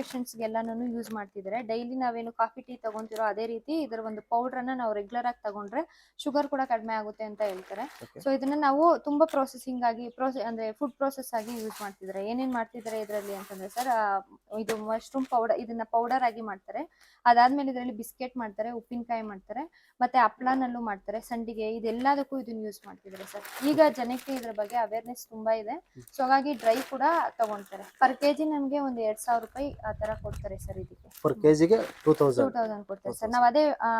ಪೇಷಂಟ್ಸ್ಗೆಲ್ಲಾನು use ಮಾಡ್ತಿದ್ದಾರೆ daily ನಾವೇನು coffee tea ತಗೊಂತಿರೋ ಅದೇ ರೀತಿ ಇದರ ಒಂದು ಪೌಡರ್ ಅನ್ನ ನಾವು ರೆಗ್ಯುಲರ್ ಆಗಿ ತಗೊಂಡ್ರೆ ಶುಗರ್ ಕೂಡ ಕಡಿಮೆ ಆಗುತ್ತೆ ಅಂತ ಹೇಳ್ತಾರೆ. ಸೊ ಇದನ್ನ ನಾವು ತುಂಬಾ ಪ್ರೊಸೆಸಿಂಗ್ ಆಗಿ ಪ್ರೊಸೆ ಅಂದ್ರೆ ಫುಡ್ ಪ್ರೊಸೆಸ್ ಆಗಿ ಯೂಸ್ ಮಾಡ್ತಿದ್ದಾರೆ ಏನೇನ್ ಮಾಡ್ತಿದ್ದಾರೆ ಇದರಲ್ಲಿ ಅಂತಂದ್ರೆ ಸರ್ ಇದು ಮಶ್ರೂಮ್ ಪೌಡರ್ ಇದನ್ನ ಪೌಡರ್ ಆಗಿ ಮಾಡ್ತಾರೆ. ಅದಾದ್ಮೇಲೆ ಇದರಲ್ಲಿ ಬಿಸ್ಕೆಟ್ ಮಾಡ್ತಾರೆ ಉಪ್ಪಿನಕಾಯಿ ಮಾಡ್ತಾರೆ ಮತ್ತೆ ಹಪ್ಳನಲ್ಲೂ ಮಾಡ್ತಾರೆ ಸಂಡಿಗೆ ಇದೆಲ್ಲದಕ್ಕೂ ಇದನ್ನ ಯೂಸ್ ಮಾಡ್ತಿದ್ದಾರೆ ಸರ್ ಈಗ ಜನಕ್ಕೆ ಇದ್ರ ಬಗ್ಗೆ ಅವೇರ್ನೆಸ್ ತುಂಬಾ ಇದೆ. ಸೊ ಹಾಗಾಗಿ ಡ್ರೈ ಕೂಡ ತಗೊಂತಾರೆ. ಪರ್ ಕೆಜಿ ನಮ್ಗೆ ಒಂದ್ ಎರಡ್ ಸಾವಿರ ರೂಪಾಯಿ ಆ ತರ ಕೊಡ್ತಾರೆ ಸರ್ ಇದಕ್ಕೆ. ಪರ್ ಕೆಜಿಗೆ ಟೂ ಟೂ ತೌಸಂಡ್ ತೌಸಂಡ್ ಕೊಡ್ತಾರೆ ಸರ್. ನಾವು ಅದೇ ಆ,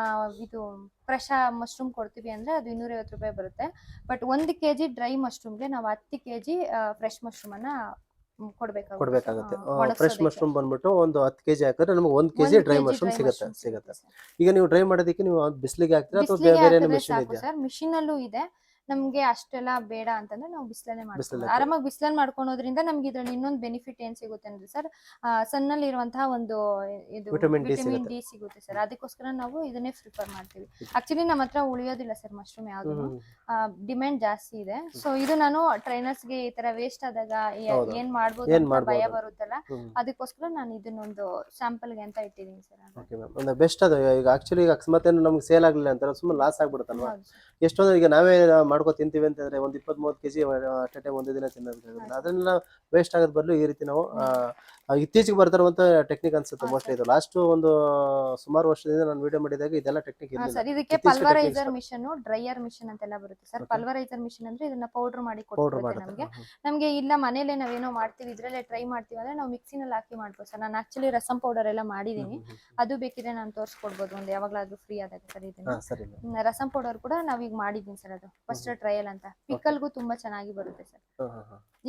ಇದು ಫ್ರೆಶ್ ಮಶ್ರೂಮ್ ಕೊಡ್ತೀವಿ ಅಂದ್ರೆ ಅದು ಇನ್ನೂರ ಐವತ್ತು ರೂಪಾಯಿ ಬರುತ್ತೆ. ಬಟ್ ಒಂದು ಕೆಜಿ ಡ್ರೈ ಮಶ್ರೂಮ್ಗೆ ನಾವು ಹತ್ತು ಕೆಜಿ ಫ್ರೆಶ್ ಮಶ್ರೂಮ್ ಅನ್ನ ಮ್, ಕೊಡ್ಬೇಕಾಗುತ್ತೆ. ಕೊಡ್ಬೇಕಾಗುತ್ತೆ ಆ, ಫ್ರೆಶ್ ಒಣಗ್ಸೋದಕ್ಕೆ. ಮಶ್ರೂಮ್ ಬಂದ್ಬಿಟ್ಟು ಒಂದು ಹತ್ತು ಕೆಜಿ ಹಾಕಿದ್ರೆ ನಮಗೆ ಒಂದು ಒಂದ್ KG dry kg mushroom dry ಸಿಗುತ್ತೆ mushroom ಸಿಗುತ್ತೆ ಈಗ ನೀವು ಡ್ರೈ ಮಾಡೋದಕ್ಕೆ ನೀವು ಬಿಸಿಲಿಗೆ ಹಾಕ್ತೀರಾ ಅಥವಾ ಬೇರೆ ಹಾಕಿದ್ರೆ ಮಿಷಿನ್ ಸಾಕು ಇದೆಯಾ? ಸರ್. ಮಿಷಿನ್ ಅಲ್ಲೂ ಇದೆ. ನಮ್ಗೆ ಅಷ್ಟೆಲ್ಲ ಬೇಡ ಅಂತಂದ್ರೆ ನಾವು ಬಿಸ್ಲಲ್ಲೇ ಮಾಡ್ತೀವಿ. ಆರಾಮಾಗಿ ಬಿಸಿಲಲ್ಲಿ ಮಾಡ್ಕೊಳೋದ್ರಿಂದ ನಮ್ಗೆ ಇದ್ರಲ್ಲಿ ಇನ್ನೊಂದು ಬೆನಿಫಿಟ್ ಏನ್ ಸಿಗುತ್ತೆ ಅಂದ್ರೆ ಸರ್ ಸನ್ನಲ್ಲಿ ಇರುವಂತಹ ಒಂದು ಇದು ವಿಟಮಿನ್. ಡಿ ಸಿಗುತ್ತೆ. ಸರ್. ಅದಕ್ಕೋಸ್ಕರ ನಾವು ಇದನ್ನೇ ಪ್ರಿಫರ್ ಮಾಡ್ತೀವಿ. ಆಕ್ಚುಲಿ ನಮ್ಮ ಹತ್ರ ಉಳಿಯೋದಿಲ್ಲ ಸರ್ ಮಶ್ರೂಮ್ ಯಾವ್ದು ಡಿಮ್ಯಾಂಡ್ ಜಾಸ್ತಿ ಇದೆ. ಸೊ ಇದು ನಾನು ಟ್ರೈನರ್ಸ್ಗೆ ಈ ತರ ವೇಸ್ಟ್ ಆದಾಗ. ಏನ್ ಮಾಡ್ಬೋದು ಅಂತ ಭಯ ಬರುತ್ತಲ್ಲ ಅದಕ್ಕೋಸ್ಕರ ನಾನು ಇದನ್ನೊಂದು ಸ್ಯಾಂಪಲ್ಗೆ ಅಂತ ಇಟ್ಟಿದ್ದೀನಿ ಸರ್ ಬೆಸ್ಟ್ ಅದು. ಈಗ ಆಕ್ಚುಲಿ ಈಗ ಅಕಸ್ಮಾತ್ ಏನು ನಮ್ಗೆ ಸೇಲ್ ಆಗಲಿಲ್ಲ ಅಂತ ಸುಮ್ಮನೆ ಲಾಸ್ ಆಗ್ಬಿಡುತ್ತಲ್ವಾ? ಎಷ್ಟೊಂದು ಈಗ ನಾವೇ ಮಾಡ್ಕೊ ತಿಂತೀವಿ ಅಂತಂದ್ರೆ ಒಂದು ಇಪ್ಪತ್ತ್ ಮೂವತ್ತು ಕೆಜಿ ಅಟ್ ಟೈಮ್ ಒಂದು ದಿನ ತಿನ್ನೋದ್ರಿಂದ ಅದನ್ನೆಲ್ಲ ವೇಸ್ಟ್ ಆಗೋದ್ ಬದಲು ಈ ರೀತಿ ನಾವು ಇತ್ತೀಚೆಗೆ ಬರ್ತಿರುವಂತ ಟೆಕ್ನಿಕ್ ಅನ್ಸುತ್ತೆ ಹಾ, ಮೋಸ್ಟ್ಲಿ ಇದು. ಲಾಸ್ಟ್ ಒಂದು ಸುಮಾರು ವರ್ಷದಿಂದ ನಾನು ವಿಡಿಯೋ ಮಾಡಿದಾಗ ಇದೆಲ್ಲ ಟೆಕ್ನಿಕ್ ಇರಲಿಲ್ಲ. ಸರ್ ಇದಕ್ಕೆ ಪಲ್ವರೈಸರ್. ಮಿಷನ್ ಡ್ರೈಯರ್ ಮಿಷನ್ ಅಂತೆಲ್ಲ ಬರುತ್ತೆ ಸರ್. ಪಲ್ವರೈಸರ್ ಮಿಷನ್ ಅಂದ್ರೆ ಇದನ್ನ ಪೌಡರ್ ಮಾಡಿ ಪೌಡರ್ ನಮ್ಗೆ. ನಮ್ಗೆ ಇಲ್ಲ ಮನೇಲೆ ನಾವೇನೋ ಮಾಡ್ತೀವಿ ಇದ್ರಲ್ಲೇ ಟ್ರೈ ಮಾಡ್ತೀವಿ ಅಂದ್ರೆ ನಾವು ಮಿಕ್ಸಿನಲ್ಲಿ ಹಾಕಿ ಮಾಡ್ಬೋದು ಸರ್. ನಾನು ಆಕ್ಚುಲಿ ರಸಂ ಪೌಡರ್ ಎಲ್ಲ ಮಾಡಿದೀನಿ. ಅದು ಬೇಕಿದ್ರೆ ನಾನು ತೋರಿಸ್ಕೊಡ್ಬೋದು. ಒಂದು ಯಾವಾಗ್ಲಾದ್ರೂ ಫ್ರೀ ಆದಾಗ ಸರ್ ಇದನ್ನ. ಹಾ ಸರಿ. ma'am. ರಸಂ ಪೌಡರ್ ಕೂಡ ನಾವೀಗ ಮಾಡಿದೀನಿ ಸರ್ ಅದು. ಫಸ್ಟ್ ಟ್ರಯಲ್ ಅಂತ. ಪಿಕ್ಕಲ್ಗೂ ತುಂಬಾ ಚೆನ್ನಾಗಿ ಬರುತ್ತೆ ಸರ್.